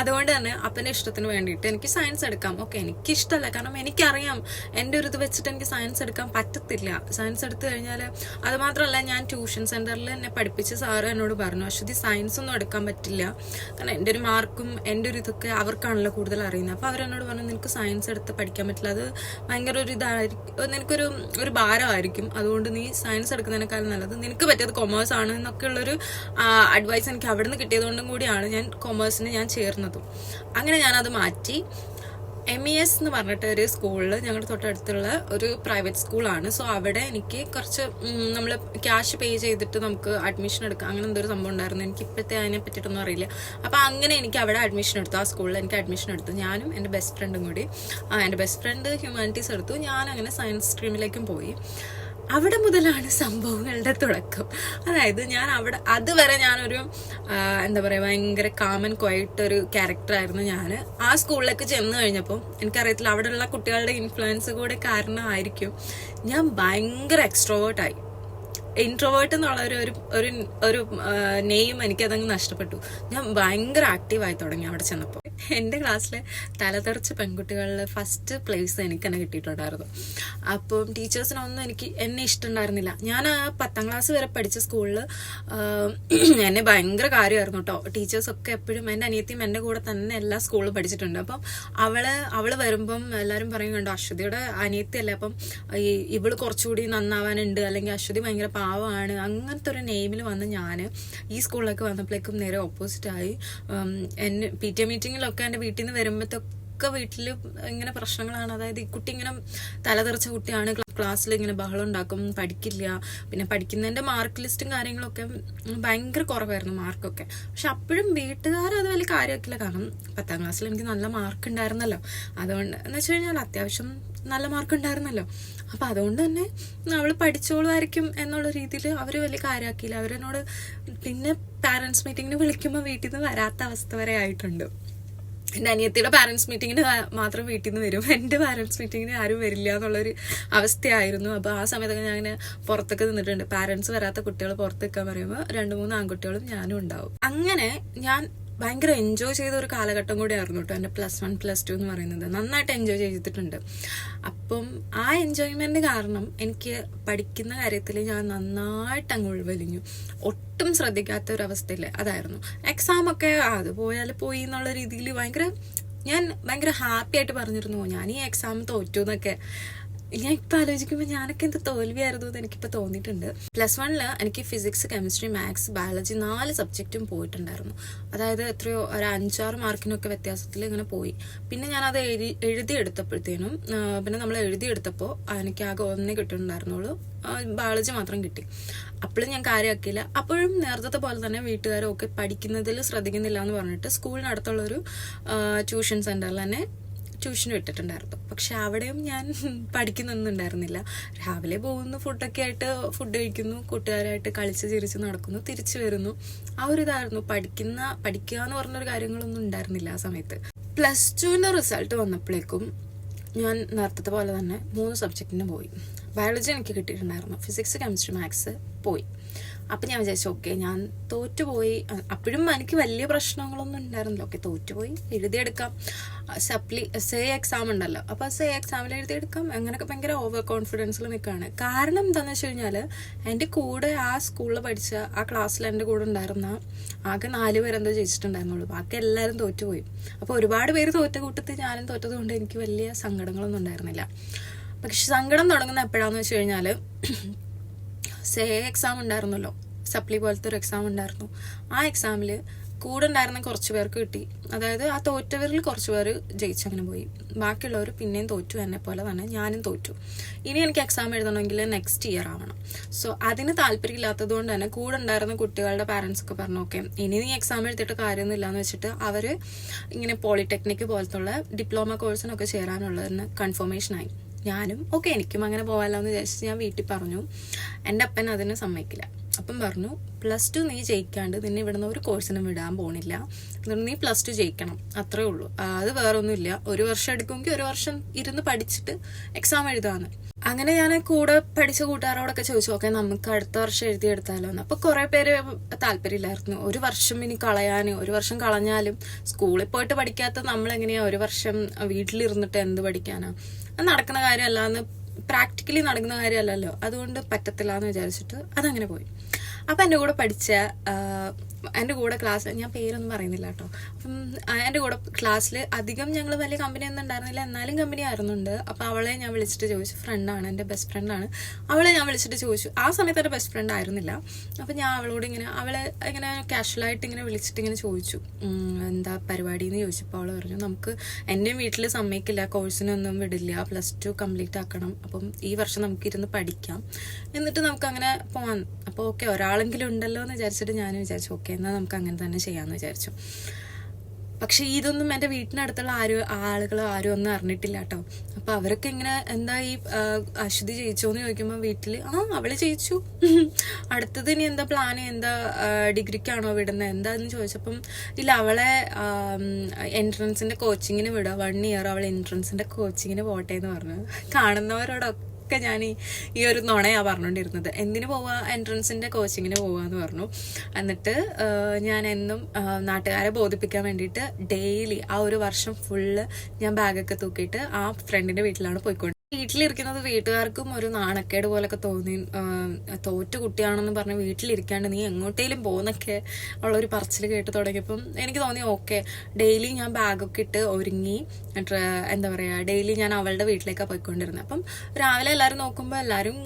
അതുകൊണ്ട് തന്നെ അപ്പന്റെ ഇഷ്ടത്തിന് വേണ്ടിയിട്ട് എനിക്ക് സയൻസ് എടുക്കാം. ഓക്കെ എനിക്കിഷ്ടമല്ല കാരണം എനിക്കറിയാം എന്റെ ഒരു ഇത് വെച്ചിട്ട് എനിക്ക് സയൻസ് എടുക്കാൻ പറ്റത്തില്ല. സയൻസ് എടുത്തു കഴിഞ്ഞാൽ അതുമാത്രമല്ല ഞാൻ ട്യൂഷൻ സെന്ററിൽ എന്നെ പഠിപ്പിച്ച സാറ് എന്നോട് പറഞ്ഞു അശ്വതി സയൻസ് ഒന്നും എടുക്കാൻ പറ്റില്ല. കാരണം എന്റെ ഒരു മാർക്കും എന്റെ ഒരു ഇതൊക്കെ അവർക്കാണല്ലോ കൂടുതൽ അറിയുന്നത്. അപ്പോൾ അവരെന്നോട് പറഞ്ഞു നിനക്ക് സയൻസ് എടുത്ത് പഠിക്കാൻ പറ്റില്ല. അത് ഭയങ്കര ഒരു ഇതായിരിക്കും നിനക്കൊരു ഒരു ഭാരമായിരിക്കും. അതുകൊണ്ട് നീ സയൻസ് എടുക്കുന്നതിനേക്കാൾ നല്ലത് നിനക്ക് പറ്റിയത് കൊമേഴ്സ് ആണ് എന്നൊക്കെ ഉള്ളൊരു അഡ്വൈസ് എനിക്ക് അവിടെ നിന്ന് കിട്ടിയതുകൊണ്ടും കൂടിയാണ് ഞാൻ കൊമേഴ്സിന് ഞാൻ ചേർന്നതും. അങ്ങനെ ഞാനത് മാറ്റി. എം ഇ എസ് എന്ന് പറഞ്ഞിട്ട് ഒരു സ്കൂളിൽ ഞങ്ങളുടെ തൊട്ടടുത്തുള്ള ഒരു പ്രൈവറ്റ് സ്കൂളാണ് സോ അവിടെ എനിക്ക് കുറച്ച് നമ്മൾ ക്യാഷ് പേ ചെയ്തിട്ട് നമുക്ക് അഡ്മിഷൻ എടുക്കാം. അങ്ങനെ എന്തൊരു സംഭവം ഉണ്ടായിരുന്നു. എനിക്ക് ഇപ്പോഴത്തെ അതിനെ പറ്റിയിട്ടൊന്നും അറിയില്ല. അപ്പോൾ അങ്ങനെ എനിക്ക് അവിടെ അഡ്മിഷൻ എടുത്തു. ആ സ്കൂളിൽ എനിക്ക് അഡ്മിഷൻ എടുത്തു. ഞാനും എന്റെ ബെസ്റ്റ് ഫ്രണ്ടും കൂടി എന്റെ ബെസ്റ്റ് ഫ്രണ്ട് ഹ്യൂമാനിറ്റീസ് എടുത്തു. ഞാൻ അങ്ങനെ സയൻസ് സ്ട്രീമിലേക്കും പോയി. അവിടെ മുതലാണ് സംഭവങ്ങളുടെ തുടക്കം. അതായത് ഞാൻ അവിടെ അതുവരെ ഞാനൊരു എന്താ പറയുക ഭയങ്കര കാമൻ ക്വയറ്റ് ഒരു ക്യാരക്ടറായിരുന്നു ഞാൻ ആ സ്കൂളിലേക്ക് ചെന്ന് കഴിഞ്ഞപ്പോൾ എനിക്കറിയത്തില്ല അവിടെയുള്ള കുട്ടികളുടെ ഇൻഫ്ലുവൻസ് കൂടെ കാരണമായിരിക്കും ഞാൻ ഭയങ്കര എക്സ്ട്രോവേർട്ടായി ഇൻട്രോവേർട്ട് എന്നുള്ള ഒരു ഒരു ഒരു ഒരു നെയിം എനിക്കതങ്ങ് നഷ്ടപ്പെട്ടു. ഞാൻ ഭയങ്കര ആക്റ്റീവായി തുടങ്ങി അവിടെ ചെന്നപ്പോൾ എന്റെ ക്ലാസ്സിലെ തലതെറിച്ച പെൺകുട്ടികളിൽ ഫസ്റ്റ് പ്ലേസ് എനിക്ക് തന്നെ കിട്ടിയിട്ടുണ്ടായിരുന്നു. അപ്പം ടീച്ചേഴ്സിനൊന്നും എനിക്ക് എന്നെ ഇഷ്ടമുണ്ടായിരുന്നില്ല. ഞാൻ ആ പത്താം ക്ലാസ് വരെ പഠിച്ച സ്കൂളിൽ എന്നെ ഭയങ്കര കാര്യമായിരുന്നു കേട്ടോ ടീച്ചേഴ്സൊക്കെ എപ്പോഴും എന്റെ അനിയത്തിയും എന്റെ കൂടെ തന്നെ എല്ലാ സ്കൂളിലും പഠിച്ചിട്ടുണ്ട്. അപ്പം അവൾ അവൾ വരുമ്പം എല്ലാവരും പറയും കണ്ടോ അശ്വതിയുടെ അനിയത്തിയല്ലേ അപ്പം ഈ ഇവൾ കുറച്ചുകൂടി നന്നാവാനുണ്ട് അല്ലെങ്കിൽ അശ്വതി ഭയങ്കര പാവമാണ് അങ്ങനത്തെ ഒരു നെയിമിൽ വന്ന് ഞാൻ ഈ സ്കൂളിലേക്ക് വന്നപ്പോഴേക്കും നേരെ ഓപ്പോസിറ്റ് ആയി ഉം, എന്നെ പി ടി എ മീറ്റിങ്ങിലൊക്കെ എന്റെ വീട്ടിൽ നിന്ന് വരുമ്പോഴത്തൊക്കെ വീട്ടിൽ ഇങ്ങനെ പ്രശ്നങ്ങളാണ്. അതായത് ഈ കുട്ടി ഇങ്ങനെ തലതെറിച്ച കുട്ടിയാണ് ക്ലാസ്സിൽ ഇങ്ങനെ ബഹളം ഉണ്ടാക്കും പഠിക്കില്ല. പിന്നെ പഠിക്കുന്നതിന്റെ മാർക്ക് ലിസ്റ്റും കാര്യങ്ങളൊക്കെ ഭയങ്കര കുറവായിരുന്നു മാർക്കൊക്കെ. പക്ഷെ അപ്പോഴും വീട്ടുകാർ അത് വലിയ കാര്യമാക്കില്ല കാരണം പത്താം ക്ലാസ്സിൽ എനിക്ക് നല്ല മാർക്ക് ഉണ്ടായിരുന്നല്ലോ. അതുകൊണ്ട് എന്ന് വെച്ച് കഴിഞ്ഞാൽ അത്യാവശ്യം നല്ല മാർക്ക് ഉണ്ടായിരുന്നല്ലോ. അപ്പം അതുകൊണ്ട് തന്നെ അവൾ പഠിച്ചോളുമായിരിക്കും എന്നുള്ള രീതിയിൽ അവർ വലിയ കാര്യമാക്കിയില്ല. അവരെന്നോട് പിന്നെ പാരൻസ് മീറ്റിങ്ങിന് വിളിക്കുമ്പോൾ വീട്ടിൽ നിന്ന് വരാത്ത അവസ്ഥ വരെ ആയിട്ടുണ്ട്. എന്റെ അനിയത്തിയുടെ പാരൻസ് മീറ്റിങ്ങിന് മാത്രം വീട്ടിൽ നിന്ന് വരും. എന്റെ പാരൻസ് മീറ്റിങ്ങിന് ആരും വരില്ല എന്നുള്ളൊരു അവസ്ഥയായിരുന്നു. അപ്പോൾ ആ സമയത്തൊക്കെ ഞാൻ ഇങ്ങനെ പുറത്തൊക്കെ നിന്നിട്ടുണ്ട്. പാരൻസ് വരാത്ത കുട്ടികൾ പുറത്ത് നിൽക്കാൻ പറയുമ്പോൾ രണ്ട് മൂന്ന് ആൺകുട്ടികളും ഞാനും ഉണ്ടാവും. അങ്ങനെ ഞാൻ ഭയങ്കര എൻജോയ് ചെയ്ത ഒരു കാലഘട്ടം കൂടിയായിരുന്നു കേട്ടോ എന്റെ പ്ലസ് വൺ പ്ലസ് ടു എന്ന് പറയുന്നത്. നന്നായിട്ട് എൻജോയ് ചെയ്തിട്ടുണ്ട്. അപ്പം ആ എൻജോയ്മെന്റ് കാരണം എനിക്ക് പഠിക്കുന്ന കാര്യത്തിൽ ഞാൻ നന്നായിട്ട് അങ്ങ് ഉൾവലിഞ്ഞു. ഒട്ടും ശ്രദ്ധിക്കാത്ത ഒരു അവസ്ഥയിൽ അതായിരുന്നു. എക്സാം ഒക്കെ ആ, അത് പോയാൽ പോയി എന്നുള്ള രീതിയിൽ ഭയങ്കര ഞാൻ ഭയങ്കര ഹാപ്പി ആയിട്ട് പറഞ്ഞിരുന്നു ഞാൻ ഈ എക്സാം തോറ്റു എന്നൊക്കെ. ഞാൻ ഇപ്പം ആലോചിക്കുമ്പോൾ ഞാനൊക്കെ എന്ത് തോൽവിയായിരുന്നു എന്ന് എനിക്കിപ്പോൾ തോന്നിയിട്ടുണ്ട്. പ്ലസ് വണ്ണിൽ എനിക്ക് ഫിസിക്സ് കെമിസ്ട്രി മാത്സ് ബയോളജി നാല് സബ്ജക്റ്റും പോയിട്ടുണ്ടായിരുന്നു. അതായത് എത്രയോ ഒരു അഞ്ചാറ് മാർക്കിനൊക്കെ വ്യത്യാസത്തിൽ ഇങ്ങനെ പോയി. പിന്നെ ഞാൻ അത് എഴുതി എഴുതിയെടുത്തപ്പോഴത്തേനും പിന്നെ നമ്മൾ എഴുതിയെടുത്തപ്പോൾ എനിക്ക് ആകെ ഒന്നേ കിട്ടുന്നുണ്ടായിരുന്നുള്ളൂ. ബയോളജി മാത്രം കിട്ടി. അപ്പോഴും ഞാൻ കാര്യമാക്കിയില്ല. അപ്പോഴും നേരത്തെ പോലെ തന്നെ വീട്ടുകാരൊക്കെ പഠിക്കുന്നതിൽ ശ്രദ്ധിക്കുന്നില്ല എന്ന് പറഞ്ഞിട്ട് സ്കൂളിനടുത്തുള്ളൊരു ട്യൂഷൻ സെന്ററിൽ തന്നെ ട്യൂഷൻ വിട്ടിട്ടുണ്ടായിരുന്നു പക്ഷെ അവിടെയും ഞാൻ പഠിക്കുന്നൊന്നും ഉണ്ടായിരുന്നില്ല. രാവിലെ പോകുന്നു ഫുഡൊക്കെ ആയിട്ട് ഫുഡ് കഴിക്കുന്നു കൂട്ടുകാരായിട്ട് കളിച്ച് ചിരിച്ച് നടക്കുന്നു തിരിച്ചു വരുന്നു. ആ ഒരു ഇതായിരുന്നു. പഠിക്കുന്ന പഠിക്കുക എന്ന് പറഞ്ഞൊരു കാര്യങ്ങളൊന്നും ഉണ്ടായിരുന്നില്ല ആ സമയത്ത്. പ്ലസ് ടുവിന്റെ റിസൾട്ട് വന്നപ്പോഴേക്കും ഞാൻ നേരത്തെ പോലെ തന്നെ മൂന്ന് സബ്ജക്റ്റിന് പോയി. ബയോളജി എനിക്ക് കിട്ടിയിട്ടുണ്ടായിരുന്നു. ഫിസിക്സ് കെമിസ്ട്രി മാത്സ് പോയി. അപ്പം ഞാൻ വിചാരിച്ചു ഓക്കെ ഞാൻ തോറ്റുപോയി. അപ്പോഴും എനിക്ക് വലിയ പ്രശ്നങ്ങളൊന്നും ഉണ്ടായിരുന്നില്ല. ഓക്കെ തോറ്റുപോയി എഴുതിയെടുക്കാം. സപ്ലി സേ എക്സാം ഉണ്ടല്ലോ. അപ്പോൾ സേ എക്സാമിൽ എഴുതിയെടുക്കാം. അങ്ങനെയൊക്കെ ഭയങ്കര ഓവർ കോൺഫിഡൻസിൽ നിൽക്കുകയാണ് കാരണം എന്താണെന്ന് വെച്ച് കഴിഞ്ഞാൽ എന്റെ കൂടെ ആ സ്കൂളിൽ പഠിച്ച ആ ക്ലാസ്സിൽ എന്റെ കൂടെ ഉണ്ടായിരുന്ന ആകെ നാല് പേരെന്തോ ജയിച്ചിട്ടുണ്ടായിരുന്നുള്ളൂ. ബാക്കി എല്ലാവരും തോറ്റുപോയി. അപ്പോൾ ഒരുപാട് പേര് തോറ്റ കൂട്ടത്തിൽ ഞാനും തോറ്റതുകൊണ്ട് എനിക്ക് വലിയ സങ്കടങ്ങളൊന്നും ഉണ്ടായിരുന്നില്ല. പക്ഷെ സങ്കടം തുടങ്ങുന്ന എപ്പോഴാണെന്ന് വെച്ച് കഴിഞ്ഞാൽ സേ എക്സാം ഉണ്ടായിരുന്നല്ലോ. സപ്ലി പോലത്തെ ഒരു എക്സാം ഉണ്ടായിരുന്നു. ആ എക്സാമിൽ കൂടെ ഉണ്ടായിരുന്ന കുറച്ച് പേർക്ക് കിട്ടി. അതായത് ആ തോറ്റവരിൽ കുറച്ച് പേര് ജയിച്ചങ്ങനെ പോയി. ബാക്കിയുള്ളവർ പിന്നെയും തോറ്റു എന്നെ പോലെ തന്നെ ഞാനും തോറ്റു. ഇനി എനിക്ക് എക്സാം എഴുതണമെങ്കിൽ നെക്സ്റ്റ് ഇയർ ആവണം. സോ അതിന് താല്പര്യമില്ലാത്തത് കൊണ്ട് തന്നെ കൂടെ ഉണ്ടായിരുന്ന കുട്ടികളുടെ പാരൻസ് ഒക്കെ പറഞ്ഞു ഓക്കെ ഇനി നീ എക്സാം എഴുതിയിട്ട് കാര്യമൊന്നുമില്ല എന്ന് വെച്ചിട്ട് അവർ ഇങ്ങനെ പോളിടെക്നിക് പോലത്തുള്ള ഡിപ്ലോമ കോഴ്സിനൊക്കെ ചേരാനുള്ളതെന്ന് കൺഫർമേഷനായി ഞാനും ഓക്കെ എനിക്കും അങ്ങനെ പോകാമല്ലോ എന്ന് വിചാരിച്ച് ഞാൻ വീട്ടിൽ പറഞ്ഞു. എന്റെ അപ്പൻ അതിന് സമ്മതിക്കില്ല. അപ്പം പറഞ്ഞു പ്ലസ് ടു നീ ജയിക്കാണ്ട് നിന്നെ ഇവിടുന്ന് ഒരു കോഴ്സിനും വിടാൻ പോണില്ല. നീ പ്ലസ് ടു ജയിക്കണം. അത്രേ ഉള്ളൂ. അത് വേറൊന്നുമില്ല. ഒരു വർഷം എടുക്കുമെങ്കിൽ ഒരു വർഷം ഇരുന്ന് പഠിച്ചിട്ട് എക്സാം എഴുതാന്ന്. അങ്ങനെ ഞാൻ കൂടെ പഠിച്ച കൂട്ടുകാരോടൊക്കെ ചോദിച്ചു ഓക്കെ നമുക്ക് അടുത്ത വർഷം എഴുതിയെടുത്താലോ എന്ന് അപ്പൊ കുറെ പേര് താല്പര്യമില്ലായിരുന്നു. ഒരു വർഷം ഇനി കളയാൻ ഒരു വർഷം കളഞ്ഞാലും സ്കൂളിൽ പോയിട്ട് പഠിക്കാത്ത നമ്മളെങ്ങനെയാ ഒരു വർഷം വീട്ടിലിരുന്നിട്ട് എന്ത് പഠിക്കാനാ? അത് നടക്കുന്ന കാര്യമല്ലാന്ന് പ്രാക്ടിക്കലി നടക്കുന്ന കാര്യമല്ലല്ലോ. അതുകൊണ്ട് പറ്റത്തില്ല എന്ന് വിചാരിച്ചിട്ട് അതങ്ങനെ പോയി. അപ്പം എന്റെ കൂടെ പഠിച്ച എന്റെ കൂടെ ക്ലാസ് ഞാൻ പേരൊന്നും പറയുന്നില്ല കേട്ടോ. അപ്പം എന്റെ കൂടെ ക്ലാസ്സിൽ അധികം ഞങ്ങൾ വലിയ കമ്പനി ഒന്നും ഉണ്ടായിരുന്നില്ല. എന്നാലും കമ്പനി ആയിരുന്നുണ്ട്. അപ്പോൾ അവളെ ഞാൻ വിളിച്ചിട്ട് ചോദിച്ചു ഫ്രണ്ടാണ് എന്റെ ബെസ്റ്റ് ഫ്രണ്ടാണ് അവളെ ഞാൻ വിളിച്ചിട്ട് ചോദിച്ചു. ആ സമയത്ത് എന്റെ ബെസ്റ്റ് ഫ്രണ്ട് ആയിരുന്നില്ല. അപ്പോൾ ഞാൻ അവളോട് ഇങ്ങനെ അവളെ ഇങ്ങനെ കാഷ്വലായിട്ട് ഇങ്ങനെ വിളിച്ചിട്ട് ഇങ്ങനെ ചോദിച്ചു. എന്താ പരിപാടി? എന്ന് ചോദിച്ചപ്പോൾ അവൾ പറഞ്ഞു നമുക്ക് എന്റെയും വീട്ടിൽ സമ്മതിക്കില്ല കോഴ്സിനൊന്നും വിടില്ല. പ്ലസ് ടു കംപ്ലീറ്റ് ആക്കണം. അപ്പം ഈ വർഷം നമുക്ക് ഇരുന്ന് പഠിക്കാം. എന്നിട്ട് നമുക്ക് അങ്ങനെ പോവാം അപ്പോൾ ഓക്കെ ഒരാളെങ്കിലും ഉണ്ടല്ലോ എന്ന് വിചാരിച്ചിട്ട് ഞാൻ വിചാരിച്ചു ഓക്കെ എന്നാൽ നമുക്ക് അങ്ങനെ തന്നെ ചെയ്യാമെന്ന് വിചാരിച്ചു. പക്ഷേ ഇതൊന്നും എന്റെ വീട്ടിനടുത്തുള്ള ആരും ആളുകൾ ആരും ഒന്നും അറിഞ്ഞിട്ടില്ല കേട്ടോ. അപ്പോൾ അവരൊക്കെ ഇങ്ങനെ എന്താ ഈ അശ്വതി ജയിച്ചോ എന്ന് ചോദിക്കുമ്പോൾ വീട്ടിൽ ആ അവൾ ജയിച്ചു. അടുത്തത് ഇനി എന്താ പ്ലാൻ എന്താ ഡിഗ്രിക്കാണോ വിടുന്നത് എന്താന്ന് ചോദിച്ചപ്പം ഇല്ല അവളെ എൻട്രൻസിന്റെ കോച്ചിങ്ങിന് വിടുക. വൺ ഇയർ അവൾ എൻട്രൻസിന്റെ കോച്ചിങ്ങിന് പോട്ടെ എന്ന് പറഞ്ഞു. കാണുന്നവരോടൊക്കെ ഒക്കെ ഞാൻ ഈ ഒരു നുണയാ പറഞ്ഞുകൊണ്ടിരുന്നത് എന്തിനു പോവാ? എൻട്രൻസിന്റെ കോച്ചിങ്ങിന് പോവാന്ന് പറഞ്ഞു. എന്നിട്ട് ഞാൻ എന്നും നാട്ടുകാരെ ബോധിപ്പിക്കാൻ വേണ്ടിയിട്ട് ഡെയിലി ആ ഒരു വർഷം ഫുള്ള് ഞാൻ ബാഗൊക്കെ തൂക്കിയിട്ട് ആ ഫ്രണ്ടിന്റെ വീട്ടിലാണ് പോയിക്കൊണ്ട് വീട്ടിലിരിക്കുന്നത് വീട്ടുകാർക്കും ഒരു നാണക്കേട് പോലൊക്കെ തോന്നി തോറ്റ കുട്ടിയാണെന്ന് പറഞ്ഞ് വീട്ടിലിരിക്കാണ്ട് നീ എങ്ങോട്ടേലും പോകുന്നൊക്കെ ഉള്ള ഒരു പറച്ചിൽ കേട്ട് തുടങ്ങിയപ്പം എനിക്ക് തോന്നി ഓക്കെ ഡെയിലി ഞാൻ ബാഗൊക്കെ ഇട്ട് ഒരുങ്ങി എന്താ പറയാ ഡെയിലി ഞാൻ അവളുടെ വീട്ടിലേക്കാണ് പോയിക്കൊണ്ടിരുന്നത് അപ്പം രാവിലെ എല്ലാവരും നോക്കുമ്പോൾ എല്ലാവരും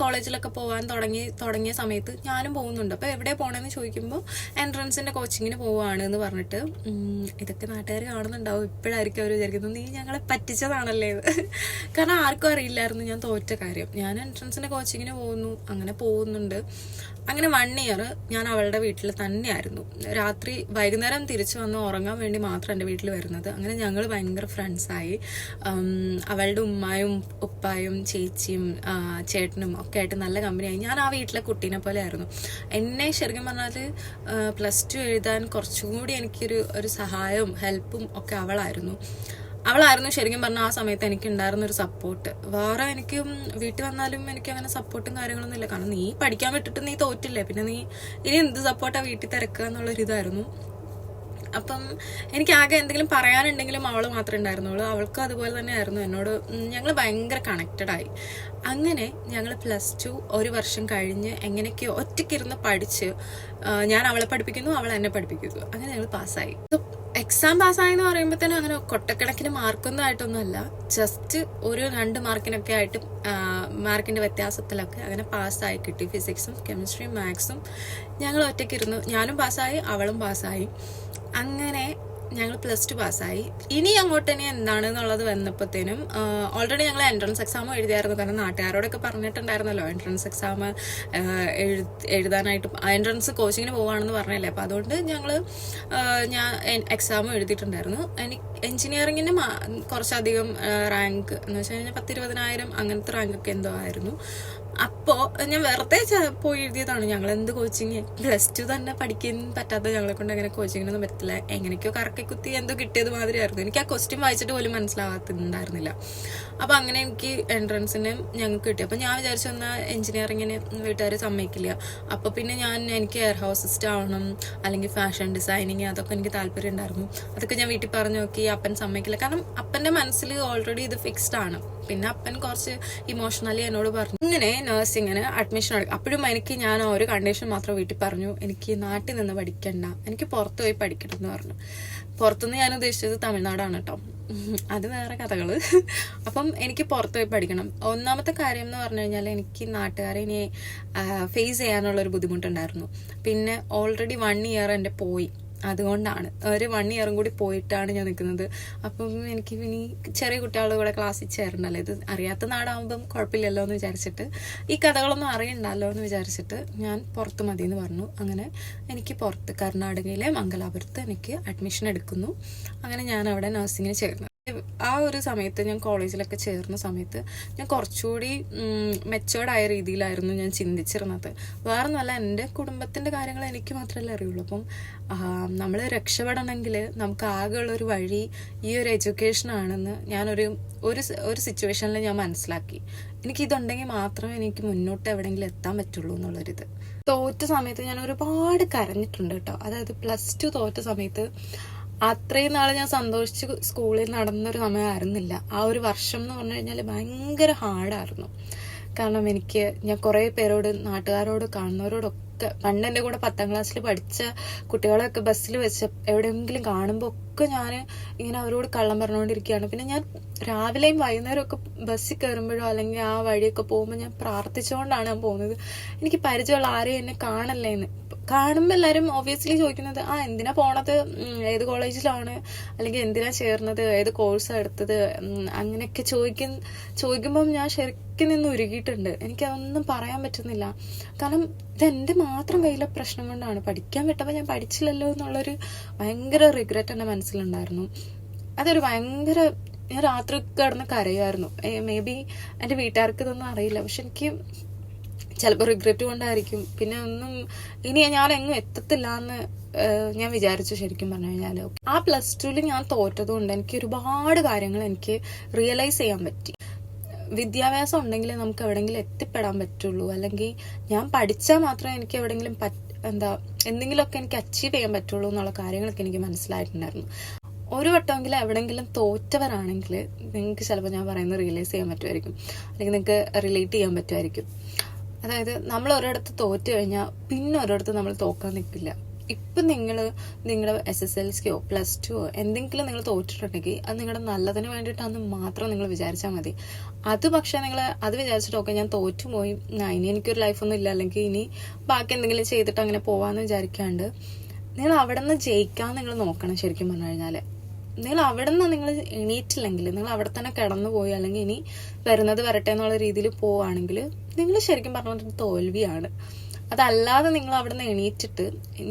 കോളേജിലൊക്കെ പോകാൻ തുടങ്ങി തുടങ്ങിയ സമയത്ത് ഞാനും പോകുന്നുണ്ട്. അപ്പോൾ എവിടെ പോകണമെന്ന് ചോദിക്കുമ്പോൾ എൻട്രൻസിന്റെ കോച്ചിങ്ങിന് പോവാണ് എന്ന് പറഞ്ഞിട്ട് ഇതൊക്കെ നാട്ടുകാർ കാണുന്നുണ്ടാവും ഇപ്പോഴായിരിക്കും അവർ വിചാരിക്കുന്നത് നീ ഞങ്ങളെ പറ്റിച്ചതാണല്ലേ? ഇത് കാരണം ആർക്കും അറിയില്ലായിരുന്നു ഞാൻ തോറ്റ കാര്യം. ഞാൻ എൻട്രൻസിന്റെ കോച്ചിങ്ങിന് പോകുന്നു അങ്ങനെ പോകുന്നുണ്ട്. അങ്ങനെ വൺ ഇയർ ഞാൻ അവളുടെ വീട്ടിൽ തന്നെയായിരുന്നു. രാത്രി വൈകുന്നേരം തിരിച്ചു വന്ന് ഉറങ്ങാൻ വേണ്ടി മാത്രം എന്റെ വീട്ടിൽ വരുന്നത്. അങ്ങനെ ഞങ്ങൾ ഭയങ്കര ഫ്രണ്ട്സായി അവളുടെ ഉമ്മായും ഉപ്പായും ചേച്ചിയും ചേട്ടനും ഒക്കെ ആയിട്ട് നല്ല കമ്പനിയായി ഞാൻ ആ വീട്ടിലെ കുട്ടീനെ പോലെ ആയിരുന്നു. എന്നെ ശരിക്കും പറഞ്ഞാൽ പ്ലസ് ടു എഴുതാൻ കുറച്ചും കൂടി എനിക്കൊരു ഒരു സഹായവും ഹെൽപ്പും ഒക്കെ അവളായിരുന്നു. അവളായിരുന്നു ശരിക്കും പറഞ്ഞ ആ സമയത്ത് എനിക്ക് ഉണ്ടായിരുന്ന ഒരു സപ്പോർട്ട് വേറെ എനിക്ക് വീട്ടിൽ വന്നാലും എനിക്ക് അങ്ങനെ സപ്പോർട്ടും കാര്യങ്ങളൊന്നും ഇല്ല. കാരണം നീ പഠിക്കാൻ വിട്ടിട്ട് നീ തോറ്റില്ലേ? പിന്നെ നീ ഇനി എന്ത് സപ്പോർട്ടാ വീട്ടിൽ തിരക്കുക എന്നുള്ളൊരു ഇതായിരുന്നു അപ്പം എനിക്ക് ആകെ എന്തെങ്കിലും പറയാനുണ്ടെങ്കിലും അവൾ മാത്രമേ ഉണ്ടായിരുന്നുള്ളൂ. അവൾക്കും അതുപോലെ തന്നെ ആയിരുന്നു എന്നോട് ഞങ്ങൾ ഭയങ്കര കണക്റ്റഡ് ആയി. അങ്ങനെ ഞങ്ങൾ പ്ലസ് ടു ഒരു വർഷം കഴിഞ്ഞ് എങ്ങനെയൊക്കെയോ ഒറ്റയ്ക്കിരുന്ന് പഠിച്ച് ഞാൻ അവളെ പഠിപ്പിക്കുന്നു അവൾ എന്നെ പഠിപ്പിക്കുന്നു. അങ്ങനെ ഞങ്ങൾ പാസ്സായി എക്സാം പാസ്സായെന്ന് പറയുമ്പോൾ തന്നെ അങ്ങനെ കൊട്ടക്കിടക്കിന് മാർക്കൊന്നും ആയിട്ടൊന്നുമല്ല. ജസ്റ്റ് ഒരു രണ്ട് മാർക്കിനൊക്കെ ആയിട്ട് മാർക്കിന്റെ വ്യത്യാസത്തിലൊക്കെ അങ്ങനെ പാസ്സായി കിട്ടി. ഫിസിക്സും കെമിസ്ട്രിയും മാത്സും ഞങ്ങൾ ഒറ്റയ്ക്കിരുന്നു ഞാനും പാസ്സായി അവളും പാസ്സായി അങ്ങനെ ഞങ്ങൾ പ്ലസ് ടു പാസ്സായി ഇനി അങ്ങോട്ട് ഇനി എന്താണെന്നുള്ളത് വന്നപ്പോഴത്തേനും ഓൾറെഡി ഞങ്ങൾ എൻട്രൻസ് എക്സാം എഴുതിയായിരുന്നു. കാരണം നാട്ടുകാരോടൊക്കെ പറഞ്ഞിട്ടുണ്ടായിരുന്നല്ലോ എൻട്രൻസ് എക്സാം എഴുതാനായിട്ട്. എൻട്രൻസ് കോച്ചിങ്ങിന് പോവാണെന്ന് പറഞ്ഞല്ലേ. അപ്പോൾ അതുകൊണ്ട് ഞങ്ങൾ ഞാൻ എക്സാം എഴുതിയിട്ടുണ്ടായിരുന്നു. എനിക്ക് എഞ്ചിനീയറിങ്ങിന് കുറച്ചധികം റാങ്ക് എന്ന് വെച്ച് കഴിഞ്ഞാൽ പത്തിരുപതിനായിരം അങ്ങനത്തെ റാങ്കൊക്കെ എന്തോ ആയിരുന്നു. അപ്പോൾ ഞാൻ വെറുതെ പോയി എഴുതിയതാണ്. ഞങ്ങൾ എന്ത് കോച്ചിങ് പ്ലസ് ടു തന്നെ പഠിക്കാൻ പറ്റാത്ത ഞങ്ങളെ കൊണ്ട് അങ്ങനെ കോച്ചിങ്ങിനൊന്നും പറ്റില്ല എങ്ങനെയൊക്കെയോ കറക്കി കുത്തി എന്തോ കിട്ടിയത് മാതിരിയായിരുന്നു. എനിക്ക് ആ ക്വസ്റ്റ്യൻ വായിച്ചിട്ട് പോലും മനസ്സിലാവാത്തുണ്ടായിരുന്നില്ല. അപ്പോൾ അങ്ങനെ എനിക്ക് എൻട്രൻസിന് ഞങ്ങൾക്ക് കിട്ടി. അപ്പോൾ ഞാൻ വിചാരിച്ചു എന്നാൽ എഞ്ചിനീയറിങ്ങിന് വീട്ടുകാർ സമ്മതിക്കില്ല. അപ്പോൾ പിന്നെ ഞാൻ എനിക്ക് എയർ ഹോസിസ്റ്റ് ആവണം അല്ലെങ്കിൽ ഫാഷൻ ഡിസൈനിങ് അതൊക്കെ എനിക്ക് താല്പര്യം ഉണ്ടായിരുന്നു അതൊക്കെ ഞാൻ വീട്ടിൽ പറഞ്ഞു നോക്കി അപ്പൻ സമ്മതിക്കില്ല. കാരണം അപ്പന്റെ മനസ്സിൽ ഓൾറെഡി ഇത് ഫിക്സ്ഡ് ആണ്. പിന്നെ അപ്പൻ കുറച്ച് ഇമോഷണലി എന്നോട് പറഞ്ഞു. ഇങ്ങനെ നഴ്സിങ്ങിന് അഡ്മിഷൻ എടുക്കും. അപ്പോഴും എനിക്ക് ഞാൻ ആ ഒരു കണ്ടീഷൻ മാത്രം വീട്ടിൽ പറഞ്ഞു. എനിക്ക് നാട്ടിൽ നിന്ന് പഠിക്കണ്ട. എനിക്ക് പുറത്ത് പോയി പഠിക്കണം എന്ന് പറഞ്ഞു. പുറത്തുനിന്ന് ഞാൻ ഉദ്ദേശിച്ചത് തമിഴ്നാടാണ് കേട്ടോ അത് വേറെ കഥകൾ. അപ്പം എനിക്ക് പുറത്ത് പോയി പഠിക്കണം. ഒന്നാമത്തെ കാര്യം എന്ന് പറഞ്ഞു കഴിഞ്ഞാൽ എനിക്ക് നാട്ടുകാരെ ഇനി ഫേസ് ചെയ്യാനുള്ളൊരു ബുദ്ധിമുട്ടുണ്ടായിരുന്നു. പിന്നെ ഓൾറെഡി വൺ ഇയർ എന്റെ പോയി. അതുകൊണ്ടാണ്. ഒരു വൺ ഇയറും കൂടി പോയിട്ടാണ് ഞാൻ നിൽക്കുന്നത്. അപ്പം എനിക്ക് ഇനി ചെറിയ കുട്ടികളുടെ കൂടെ ക്ലാസ്സിൽ ചേരണ്ടല്ലോ. ഇത് അറിയാത്ത നാടാകുമ്പം കുഴപ്പമില്ലല്ലോ എന്ന് വിചാരിച്ചിട്ട്. ഈ കഥകളൊന്നും അറിയണ്ടല്ലോ എന്ന് വിചാരിച്ചിട്ട് ഞാൻ പുറത്ത് മതി എന്ന് പറഞ്ഞു. അങ്ങനെ എനിക്ക് പുറത്ത് കർണാടകയിലെ മംഗലാപുരത്ത് എനിക്ക് അഡ്മിഷൻ എടുക്കുന്നു. അങ്ങനെ ഞാൻ അവിടെ നഴ്സിങ്ങിന് ചേർന്നു. ആ ഒരു സമയത്ത് ഞാൻ കോളേജിലൊക്കെ ചേർന്ന സമയത്ത് ഞാൻ കുറച്ചുകൂടി മെച്ചേർഡായ രീതിയിലായിരുന്നു ഞാൻ ചിന്തിച്ചിരുന്നത്. വേറെ നല്ല എന്റെ കുടുംബത്തിന്റെ കാര്യങ്ങൾ എനിക്ക് മാത്രമല്ലേ അറിയുള്ളൂ. അപ്പം നമ്മൾ രക്ഷപ്പെടണമെങ്കിൽ നമുക്ക് ആകെയുള്ളൊരു വഴി ഈ ഒരു എഡ്യൂക്കേഷൻ ആണെന്ന് ഞാനൊരു ഒരു ഒരു സിറ്റുവേഷനിൽ ഞാൻ മനസ്സിലാക്കി. എനിക്കിതുണ്ടെങ്കിൽ മാത്രമേ എനിക്ക് മുന്നോട്ട് എവിടെയെങ്കിലും എത്താൻ പറ്റുള്ളൂ എന്നുള്ളൊരിത്. തോറ്റ സമയത്ത് ഞാൻ ഒരുപാട് കരഞ്ഞിട്ടുണ്ട് കേട്ടോ. അതായത് പ്ലസ് ടു തോറ്റ സമയത്ത് അത്രയും നാൾ ഞാൻ സന്തോഷിച്ച് സ്കൂളിൽ നടന്നൊരു സമയമായിരുന്നില്ല. ആ ഒരു വർഷം എന്ന് പറഞ്ഞു കഴിഞ്ഞാൽ ഭയങ്കര ഹാർഡായിരുന്നു. കാരണം എനിക്ക് ഞാൻ കുറേ പേരോട് നാട്ടുകാരോട് കാണുന്നവരോടൊക്കെ പണ്ട് എന്റെ കൂടെ പത്താം ക്ലാസ്സിൽ പഠിച്ച കുട്ടികളെയൊക്കെ ബസ്സിൽ വെച്ച് എവിടെയെങ്കിലും കാണുമ്പോൾ ഒക്കെ ഞാൻ ഇങ്ങനെ അവരോട് കള്ളം പറഞ്ഞുകൊണ്ടിരിക്കുകയാണ് പിന്നെ ഞാൻ രാവിലെയും വൈകുന്നേരം ഒക്കെ ബസ്സിൽ കയറുമ്പോഴോ അല്ലെങ്കിൽ ആ വഴിയൊക്കെ പോകുമ്പോൾ ഞാൻ പ്രാർത്ഥിച്ചുകൊണ്ടാണ് ഞാൻ പോകുന്നത്. എനിക്ക് പരിചയമുള്ള ആരെയും എന്നെ കാണല്ലേ എന്ന് കാണുമ്പോൾ എല്ലാവരും ഒബ്വിയസ്ലി ചോദിക്കുന്നത് ആ എന്തിനാ പോണത്? ഏത് കോളേജിലാണ്? അല്ലെങ്കിൽ എന്തിനാ ചേർന്നത്? ഏത് കോഴ്സാണ് എടുത്തത്? അങ്ങനെയൊക്കെ ചോദിക്കും ചോദിക്കുമ്പം ഞാൻ ശരിക്കും നിന്ന് ഉരുകിയിട്ടുണ്ട്. എനിക്കതൊന്നും പറയാൻ പറ്റുന്നില്ല. കാരണം ഇതെന്റെ മാത്രം കയ്യിലെ പ്രശ്നം കൊണ്ടാണ്. പഠിക്കാൻ വിട്ടപ്പോൾ ഞാൻ പഠിച്ചില്ലല്ലോ എന്നുള്ളൊരു ഭയങ്കര റിഗ്രറ്റ് എന്റെ മനസ്സിലുണ്ടായിരുന്നു. അതൊരു ഭയങ്കര ഞാൻ രാത്രി കിടന്ന് കരയുമായിരുന്നു. മേ ബി എന്റെ വീട്ടുകാർക്ക് ഇതൊന്നും അറിയില്ല. പക്ഷെ എനിക്ക് ചിലപ്പോൾ റിഗ്രറ്റ് കൊണ്ടായിരിക്കും. പിന്നെ ഒന്നും ഇനി ഞാൻ എങ്ങും എത്തത്തില്ല എന്ന് ഞാൻ വിചാരിച്ചു ശരിക്കും പറഞ്ഞു കഴിഞ്ഞാൽ ആ പ്ലസ് ടുവിൽ ഞാൻ തോറ്റത് കൊണ്ട് എനിക്ക് ഒരുപാട് കാര്യങ്ങൾ എനിക്ക് റിയലൈസ് ചെയ്യാൻ പറ്റി. വിദ്യാഭ്യാസം ഉണ്ടെങ്കിൽ നമുക്ക് എവിടെയെങ്കിലും എത്തിപ്പെടാൻ പറ്റുള്ളൂ. അല്ലെങ്കിൽ ഞാൻ പഠിച്ചാൽ മാത്രമേ എനിക്ക് എവിടെയെങ്കിലും എന്താ എന്തെങ്കിലുമൊക്കെ എനിക്ക് അച്ചീവ് ചെയ്യാൻ പറ്റുള്ളൂ എന്നുള്ള കാര്യങ്ങളൊക്കെ എനിക്ക് മനസ്സിലായിട്ടുണ്ടായിരുന്നു. ഒരു വട്ടമെങ്കിലും എവിടെയെങ്കിലും തോറ്റവരാണെങ്കിൽ നിങ്ങൾക്ക് ചിലപ്പോൾ ഞാൻ പറയുന്നത് റിയലൈസ് ചെയ്യാൻ പറ്റുമായിരിക്കും. അല്ലെങ്കിൽ നിങ്ങൾക്ക് റിലേറ്റ് ചെയ്യാൻ പറ്റുമായിരിക്കും. അതായത് നമ്മൾ ഒരിടത്ത് തോറ്റു കഴിഞ്ഞാൽ പിന്നെ ഒരിടത്ത് നമ്മൾ തോക്കാൻ നിൽക്കില്ല. ഇപ്പം നിങ്ങൾ നിങ്ങളുടെ എസ് എസ് എൽ സിയോ പ്ലസ് ടുവോ എന്തെങ്കിലും നിങ്ങൾ തോറ്റിട്ടുണ്ടെങ്കിൽ അത് നിങ്ങളുടെ നല്ലതിന് വേണ്ടിയിട്ടാണെന്ന് മാത്രം നിങ്ങൾ വിചാരിച്ചാൽ മതി. അത് പക്ഷേ നിങ്ങൾ അത് വിചാരിച്ചിട്ട് ഓക്കെ ഞാൻ തോറ്റുപോയി ഇനി എനിക്കൊരു ലൈഫൊന്നും ഇല്ല അല്ലെങ്കിൽ ഇനി ബാക്കി എന്തെങ്കിലും ചെയ്തിട്ട് അങ്ങനെ പോവാന്ന് വിചാരിക്കാണ്ട് നിങ്ങൾ അവിടെ നിന്ന് ജയിക്കാൻ നിങ്ങൾ നോക്കണം ശരിക്കും പറഞ്ഞു കഴിഞ്ഞാൽ നിങ്ങൾ അവിടെ നിന്ന് നിങ്ങൾ എണീറ്റില്ലെങ്കിൽ നിങ്ങൾ അവിടെ തന്നെ കിടന്നു പോയി അല്ലെങ്കിൽ ഇനി വരുന്നത് വരട്ടെ എന്നുള്ള രീതിയിൽ പോവുകയാണെങ്കിൽ നിങ്ങൾ ശരിക്കും പറഞ്ഞൊരു തോൽവിയാണ്. അതല്ലാതെ നിങ്ങൾ അവിടെ നിന്ന് എണീറ്റിട്ട്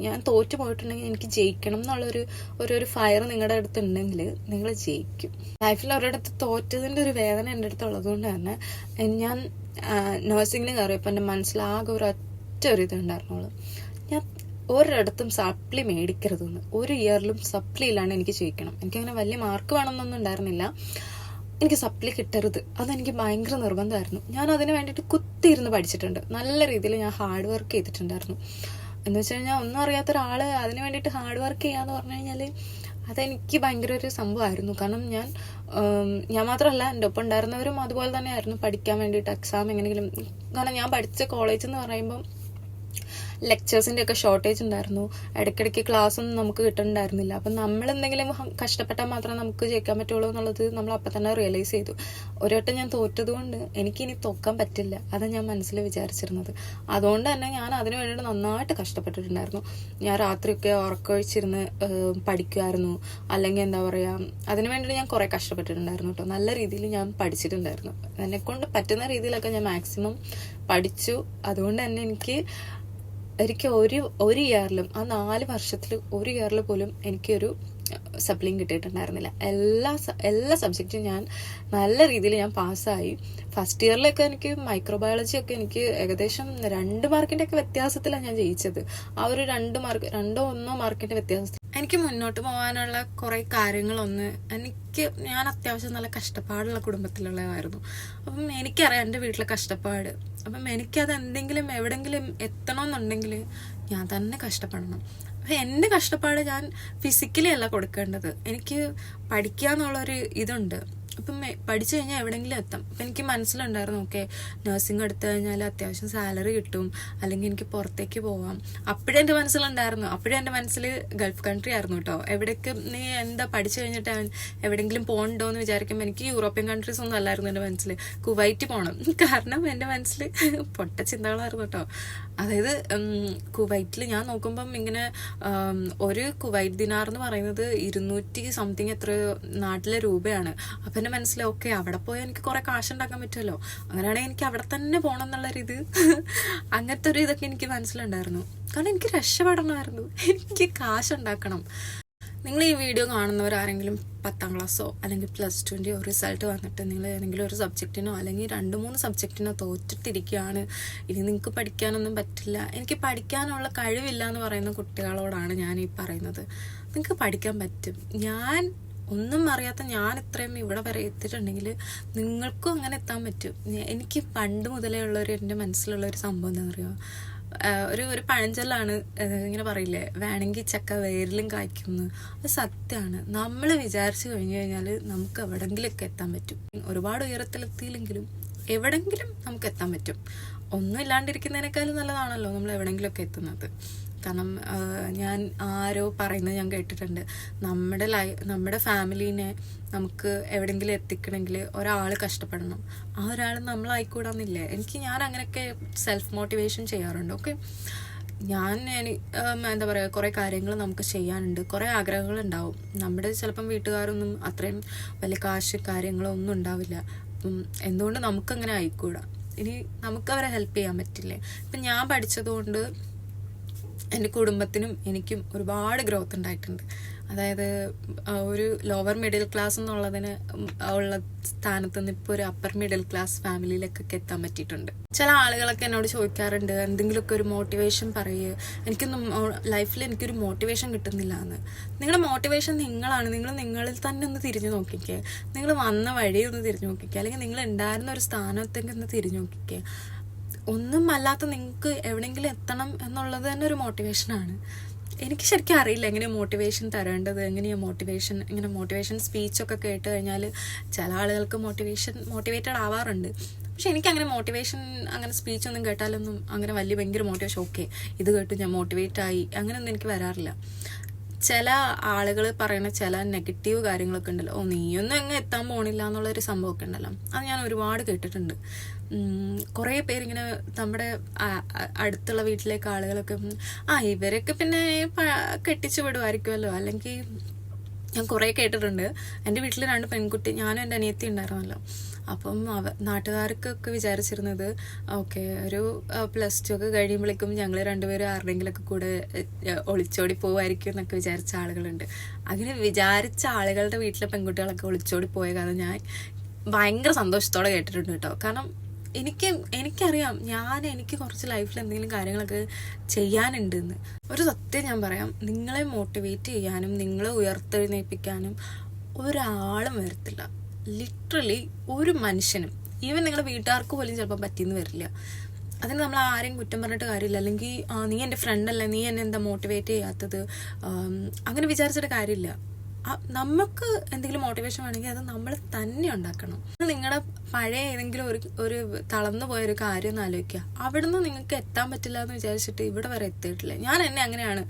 ഞാൻ തോറ്റു പോയിട്ടുണ്ടെങ്കിൽ എനിക്ക് ജയിക്കണം എന്നുള്ളൊരു ഒരു ഒരു ഫയർ നിങ്ങളുടെ അടുത്ത് ഉണ്ടെങ്കിൽ നിങ്ങൾ ജയിക്കും. ലൈഫിൽ അടുത്ത് തോറ്റതിന്റെ ഒരു വേദന എന്റെ അടുത്ത് ഉള്ളതുകൊണ്ട് തന്നെ ഞാൻ നഴ്സിങ്ങിന് കയറിയപ്പോൾ എന്റെ മനസ്സിലാകെ ഒരു ഒറ്റ ഒരു ഇതുണ്ടായിരുന്നുള്ളൂ ഞാൻ ഒരിടത്തും സപ്ലി മേടിക്കരുതെന്ന്. ഒരു ഇയറിലും സപ്ലി ഇല്ലാണ്ട് എനിക്ക് ചോദിക്കണം. എനിക്കങ്ങനെ വലിയ മാർക്ക് വേണമെന്നൊന്നും ഉണ്ടായിരുന്നില്ല. എനിക്ക് സപ്ലി കിട്ടരുത്. അതെനിക്ക് ഭയങ്കര നിർബന്ധമായിരുന്നു. ഞാൻ അതിന് വേണ്ടിയിട്ട് കുത്തിയിരുന്ന് പഠിച്ചിട്ടുണ്ട്. നല്ല രീതിയിൽ ഞാൻ ഹാർഡ് വർക്ക് ചെയ്തിട്ടുണ്ടായിരുന്നു. എന്ന് വെച്ച് കഴിഞ്ഞാൽ ഒന്നും അറിയാത്ത ഒരാൾ അതിന് വേണ്ടിയിട്ട് ഹാർഡ് വർക്ക് ചെയ്യാന്ന് പറഞ്ഞു കഴിഞ്ഞാൽ അതെനിക്ക് ഭയങ്കര ഒരു സംഭവമായിരുന്നു. കാരണം ഞാൻ ഞാൻ മാത്രമല്ല എന്റെ ഒപ്പം ഉണ്ടായിരുന്നവരും അതുപോലെ തന്നെയായിരുന്നു പഠിക്കാൻ വേണ്ടിയിട്ട് എക്സാം എങ്ങനെയെങ്കിലും. കാരണം ഞാൻ പഠിച്ച കോളേജ് എന്ന് പറയുമ്പം ലെക്ചേഴ്സിന്റെ ഒക്കെ ഷോർട്ടേജ് ഉണ്ടായിരുന്നു. ഇടയ്ക്കിടയ്ക്ക് ക്ലാസ്സൊന്നും നമുക്ക് കിട്ടുന്നുണ്ടായിരുന്നില്ല അപ്പം നമ്മൾ എന്തെങ്കിലും കഷ്ടപ്പെട്ടാൽ മാത്രമേ നമുക്ക് ജയിക്കാൻ പറ്റുള്ളൂ എന്നുള്ളത് നമ്മൾ അപ്പം തന്നെ റിയലൈസ് ചെയ്തു. ഒരു വട്ടം ഞാൻ തോറ്റതുകൊണ്ട് എനിക്കിനി തോക്കാൻ പറ്റില്ല. അതാണ് ഞാൻ മനസ്സിൽ വിചാരിച്ചിരുന്നത്. അതുകൊണ്ട് തന്നെ ഞാൻ അതിന് വേണ്ടിയിട്ട് നന്നായിട്ട് കഷ്ടപ്പെട്ടിട്ടുണ്ടായിരുന്നു. ഞാൻ രാത്രിയൊക്കെ ഉറക്കൊഴിച്ചിരുന്ന് പഠിക്കുമായിരുന്നു അല്ലെങ്കിൽ എന്താ പറയുക അതിനു വേണ്ടിയിട്ട് ഞാൻ കുറേ കഷ്ടപ്പെട്ടിട്ടുണ്ടായിരുന്നു കേട്ടോ. നല്ല രീതിയിൽ ഞാൻ പഠിച്ചിട്ടുണ്ടായിരുന്നു. എന്നെ കൊണ്ട് പറ്റുന്ന രീതിയിലൊക്കെ ഞാൻ മാക്സിമം പഠിച്ചു. അതുകൊണ്ട് തന്നെ എനിക്ക് എനിക്ക് ഒരു ഒരു ഇയറിലും ആ നാല് വർഷത്തിൽ ഒരു ഇയറിൽ പോലും എനിക്കൊരു സപ്ലിയും കിട്ടിയിട്ടുണ്ടായിരുന്നില്ല. എല്ലാ എല്ലാ സബ്ജക്റ്റും ഞാൻ നല്ല രീതിയിൽ ഞാൻ പാസ്സായി. ഫസ്റ്റ് ഇയറിലൊക്കെ എനിക്ക് മൈക്രോബയോളജി ഒക്കെ എനിക്ക് ഏകദേശം രണ്ട് മാർക്കിന്റെ ഒക്കെ വ്യത്യാസത്തിലാണ് ഞാൻ ജയിച്ചത്. ആ ഒരു രണ്ട് മാർക്ക് രണ്ടോ ഒന്നോ മാർക്കിന്റെ വ്യത്യാസത്തിൽ എനിക്ക് മുന്നോട്ട് പോകാനുള്ള കുറെ കാര്യങ്ങളൊന്ന് എനിക്ക് ഞാൻ അത്യാവശ്യം നല്ല കഷ്ടപ്പാടുള്ള കുടുംബത്തിലുള്ളതായിരുന്നു. അപ്പം എനിക്കറിയാം എന്റെ വീട്ടിലെ കഷ്ടപ്പാട്. അപ്പം എനിക്കത് എന്തെങ്കിലും എവിടെങ്കിലും എത്തണമെന്നുണ്ടെങ്കിൽ ഞാൻ തന്നെ കഷ്ടപ്പെടണം. എന്റെ കഷ്ടപ്പാട് ഞാൻ ഫിസിക്കലി അല്ല കൊടുക്കേണ്ടത്. എനിക്ക് പഠിക്കുക എന്നുള്ളൊരു ഇതുണ്ട്. അപ്പം പഠിച്ചു കഴിഞ്ഞാൽ എവിടെയെങ്കിലും എത്താം. അപ്പം എനിക്ക് മനസ്സിലുണ്ടായിരുന്നു ഓക്കെ നഴ്സിംഗ് എടുത്തു കഴിഞ്ഞാൽ അത്യാവശ്യം സാലറി കിട്ടും. അല്ലെങ്കിൽ എനിക്ക് പുറത്തേക്ക് പോവാം. അപ്പോഴേ എന്റെ മനസ്സിലുണ്ടായിരുന്നു. അപ്പോഴേ എന്റെ മനസ്സിൽ ഗൾഫ് കൺട്രി ആയിരുന്നു കേട്ടോ എവിടേക്ക് നീ എന്താ പഠിച്ചു കഴിഞ്ഞിട്ട് എവിടെയെങ്കിലും പോകണ്ടോ എന്ന് വിചാരിക്കുമ്പോൾ എനിക്ക് യൂറോപ്യൻ കൺട്രീസ് ഒന്നും അല്ലായിരുന്നു എന്റെ മനസ്സിൽ കുവൈറ്റ് പോകണം കാരണം എന്റെ മനസ്സിൽ പൊട്ട ചിന്തകളായിരുന്നു കേട്ടോ അതായത് കുവൈറ്റിൽ ഞാൻ നോക്കുമ്പം ഇങ്ങനെ ഒരു കുവൈറ്റ് ദിനാർ എന്ന് പറയുന്നത് ഇരുന്നൂറ്റി സംതിങ് എത്ര നാട്ടിലെ രൂപയാണ്. അപ്പം എന്റെ മനസ്സിൽ ഓക്കെ അവിടെ പോയാൽ എനിക്ക് കുറെ കാശ് ഉണ്ടാക്കാൻ പറ്റുമല്ലോ അങ്ങനെയാണെങ്കിൽ എനിക്ക് അവിടെ തന്നെ പോകണം എന്നുള്ളൊരു ഇത് അങ്ങനത്തെ ഒരു ഇതൊക്കെ എനിക്ക് മനസ്സിലുണ്ടായിരുന്നു. കാരണം എനിക്ക് രക്ഷപ്പെടണമായിരുന്നു. എനിക്ക് കാശ് ഉണ്ടാക്കണം നിങ്ങൾ ഈ വീഡിയോ കാണുന്നവർ ആരെങ്കിലും പത്താം ക്ലാസ്സോ അല്ലെങ്കിൽ പ്ലസ് ടുവിന്റെയോ റിസൾട്ട് വന്നിട്ട് നിങ്ങൾ ഏതെങ്കിലും ഒരു സബ്ജക്റ്റിനോ അല്ലെങ്കിൽ രണ്ട് മൂന്ന് സബ്ജക്റ്റിനോ തോറ്റിട്ടിരിക്കുകയാണ്. ഇനി നിങ്ങൾക്ക് പഠിക്കാനൊന്നും പറ്റില്ല. എനിക്ക് പഠിക്കാനുള്ള കഴിവില്ല എന്ന് പറയുന്ന കുട്ടികളോടാണ് ഞാൻ ഈ പറയുന്നത്. നിങ്ങൾക്ക് പഠിക്കാൻ പറ്റും. ഞാൻ ഒന്നും അറിയാത്ത ഞാൻ ഇത്രയും ഇവിടെ വരെ എത്തിയിട്ടുണ്ടെങ്കിൽ നിങ്ങൾക്കും അങ്ങനെ എത്താൻ പറ്റും. എനിക്ക് പണ്ട് മുതലേ ഉള്ളൊരു എന്റെ മനസ്സിലുള്ള ഒരു സംഭവം എന്താ പറയുക ഒരു ഒരു പഴഞ്ചൊല്ലാണ് ഇങ്ങനെ പറയില്ലേ വേണമെങ്കിൽ ചക്ക വേരിലും കായ്ക്കുന്നു. അത് സത്യമാണ് നമ്മൾ വിചാരിച്ചു കഴിഞ്ഞു കഴിഞ്ഞാൽ നമുക്ക് എവിടെങ്കിലുമൊക്കെ എത്താൻ പറ്റും. ഒരുപാട് ഉയരത്തിലെത്തിയില്ലെങ്കിലും എവിടെങ്കിലും നമുക്ക് എത്താൻ പറ്റും. ഒന്നും ഇല്ലാണ്ടിരിക്കുന്നതിനേക്കാളും നല്ലതാണല്ലോ നമ്മൾ എവിടെങ്കിലുമൊക്കെ എത്തുന്നത്. കാരണം ഞാൻ ആരോ പറയുന്നത് ഞാൻ കേട്ടിട്ടുണ്ട്. നമ്മുടെ ലൈ നമ്മുടെ ഫാമിലീനെ നമുക്ക് എവിടെങ്കിലും എത്തിക്കണമെങ്കിൽ ഒരാൾ കഷ്ടപ്പെടണം. ആ ഒരാൾ നമ്മളായിക്കൂടാന്നില്ലേ? എനിക്ക് ഞാൻ അങ്ങനെയൊക്കെ സെൽഫ് മോട്ടിവേഷൻ ചെയ്യാറുണ്ട്. ഓക്കെ? ഞാൻ എന്താ പറയുക കുറേ കാര്യങ്ങൾ നമുക്ക് ചെയ്യാനുണ്ട്. കുറേ ആഗ്രഹങ്ങൾ ഉണ്ടാവും നമ്മുടെ ചിലപ്പം വീട്ടുകാരൊന്നും അത്രയും വലിയ കാശ് കാര്യങ്ങളോ ഒന്നും ഉണ്ടാവില്ല എന്തുകൊണ്ട് നമുക്കങ്ങനെ ആയിക്കൂടാ? ഇനി നമുക്ക് അവരെ ഹെൽപ്പ് ചെയ്യാൻ പറ്റില്ലേ? ഇപ്പം ഞാൻ പഠിച്ചതുകൊണ്ട് എന്റെ കുടുംബത്തിനും എനിക്കും ഒരുപാട് ഗ്രോത്ത് ഉണ്ടായിട്ടുണ്ട്. അതായത് ഒരു ലോവർ മിഡിൽ ക്ലാസ് എന്നുള്ളതിന് ഉള്ള സ്ഥാനത്ത് നിന്ന് ഇപ്പോൾ ഒരു അപ്പർ മിഡിൽ ക്ലാസ് ഫാമിലിയിലേക്കൊക്കെ എത്താൻ പറ്റിയിട്ടുണ്ട്. ചില ആളുകളൊക്കെ എന്നോട് ചോദിക്കാറുണ്ട് എന്തെങ്കിലുമൊക്കെ ഒരു മോട്ടിവേഷൻ പറയുക എനിക്കൊന്നും ലൈഫിൽ എനിക്കൊരു മോട്ടിവേഷൻ കിട്ടുന്നില്ല എന്ന്. നിങ്ങളുടെ മോട്ടിവേഷൻ നിങ്ങളാണ്. നിങ്ങൾ നിങ്ങളിൽ തന്നെ ഒന്ന് തിരിഞ്ഞു നോക്കിക്കേ. നിങ്ങൾ വന്ന വഴി ഒന്ന് തിരിഞ്ഞു നോക്കിക്കേ. അല്ലെങ്കിൽ നിങ്ങൾ ഉണ്ടായിരുന്ന ഒരു സ്ഥാനത്തേക്ക് ഒന്ന് തിരിഞ്ഞു നോക്കിക്കേ. ഒന്നും അല്ലാത്ത നിങ്ങൾക്ക് എവിടെയെങ്കിലും എത്തണം എന്നുള്ളത് തന്നെ ഒരു മോട്ടിവേഷനാണ് എനിക്ക് ശരിക്കും അറിയില്ല എങ്ങനെ മോട്ടിവേഷൻ തരേണ്ടത് എങ്ങനെയാണ് മോട്ടിവേഷൻ ഇങ്ങനെ മോട്ടിവേഷൻ സ്പീച്ചൊക്കെ കേട്ട് കഴിഞ്ഞാൽ ചില ആളുകൾക്ക് മോട്ടിവേഷൻ മോട്ടിവേറ്റഡ് ആവാറുണ്ട്. പക്ഷെ എനിക്ക് അങ്ങനെ മോട്ടിവേഷൻ അങ്ങനെ സ്പീച്ചൊന്നും കേട്ടാലൊന്നും അങ്ങനെ വലിയ ഭയങ്കര മോട്ടിവേഷൻ ഓക്കെ ഇത് കേട്ട് ഞാൻ മോട്ടിവേറ്റ് ആയി അങ്ങനെയൊന്നും എനിക്ക് വരാറില്ല. ചില ആളുകൾ പറയുന്ന ചില നെഗറ്റീവ് കാര്യങ്ങളൊക്കെ ഉണ്ടല്ലോ ഓ നീയൊന്നും അങ്ങ് എത്താൻ പോണില്ല എന്നുള്ളൊരു സംഭവമൊക്കെ ഉണ്ടല്ലോ അത് ഞാൻ ഒരുപാട് കേട്ടിട്ടുണ്ട്. കുറേ പേരിങ്ങനെ നമ്മുടെ അടുത്തുള്ള വീട്ടിലേക്ക് ആളുകളൊക്കെ ആ ഇവരൊക്കെ പിന്നെ കെട്ടിച്ചു വിടുമായിരിക്കുമല്ലോ അല്ലെങ്കിൽ ഞാൻ കുറേ കേട്ടിട്ടുണ്ട്. എന്റെ വീട്ടിൽ രണ്ട് പെൺകുട്ടി ഞാനും എന്റെ അനിയത്തി ഉണ്ടായിരുന്നല്ലോ. അപ്പം അവ നാട്ടുകാർക്കൊക്കെ വിചാരിച്ചിരുന്നത് ഓക്കെ ഒരു പ്ലസ് ടു ഒക്കെ കഴിയുമ്പോഴേക്കും ഞങ്ങൾ രണ്ടുപേരും ആരുടെങ്കിലൊക്കെ കൂടെ ഒളിച്ചോടി പോവായിരിക്കും എന്നൊക്കെ വിചാരിച്ച ആളുകളുണ്ട്. അങ്ങനെ വിചാരിച്ച ആളുകളുടെ വീട്ടിലെ പെൺകുട്ടികളൊക്കെ ഒളിച്ചോടി പോയ കാരണം ഞാൻ ഭയങ്കര സന്തോഷത്തോടെ കേട്ടിട്ടുണ്ട് കേട്ടോ. കാരണം എനിക്ക് എനിക്കറിയാം ഞാൻ എനിക്ക് കുറച്ച് ലൈഫിൽ എന്തെങ്കിലും കാര്യങ്ങളൊക്കെ ചെയ്യാനുണ്ടെന്ന്. ഒരു സത്യം ഞാൻ പറയാം നിങ്ങളെ മോട്ടിവേറ്റ് ചെയ്യാനും നിങ്ങളെ ഉയർത്തെഴുന്നേൽപ്പിക്കാനും ഒരാളും വരത്തില്ല. ലിറ്ററലി ഒരു മനുഷ്യനും. ഈവൻ നിങ്ങളുടെ വീട്ടുകാർക്ക് പോലും ചിലപ്പോൾ പറ്റിയെന്ന് വരില്ല. അതിന് നമ്മൾ ആരെയും കുറ്റം പറഞ്ഞിട്ട് കാര്യമില്ല. അല്ലെങ്കിൽ നീ എന്റെ ഫ്രണ്ടല്ല നീ എന്നെ എന്താ മോട്ടിവേറ്റ് ചെയ്യാത്തത്? അങ്ങനെ വിചാരിച്ചിട്ട് കാര്യമില്ല. നമുക്ക് എന്തെങ്കിലും മോട്ടിവേഷൻ വേണമെങ്കിൽ അത് നമ്മൾ തന്നെ ഉണ്ടാക്കണം. നിങ്ങളുടെ പഴയ ഏതെങ്കിലും ഒരു ഒരു തളർന്നു പോയ ഒരു കാര്യം ഒന്ന് ആലോചിക്കുക. അവിടുന്ന് നിങ്ങൾക്ക് എത്താൻ പറ്റില്ല എന്ന് വിചാരിച്ചിട്ട് ഇവിടെ വരെ എത്തിയിട്ടില്ല. ഞാൻ എന്നെ അങ്ങനെയാണ്.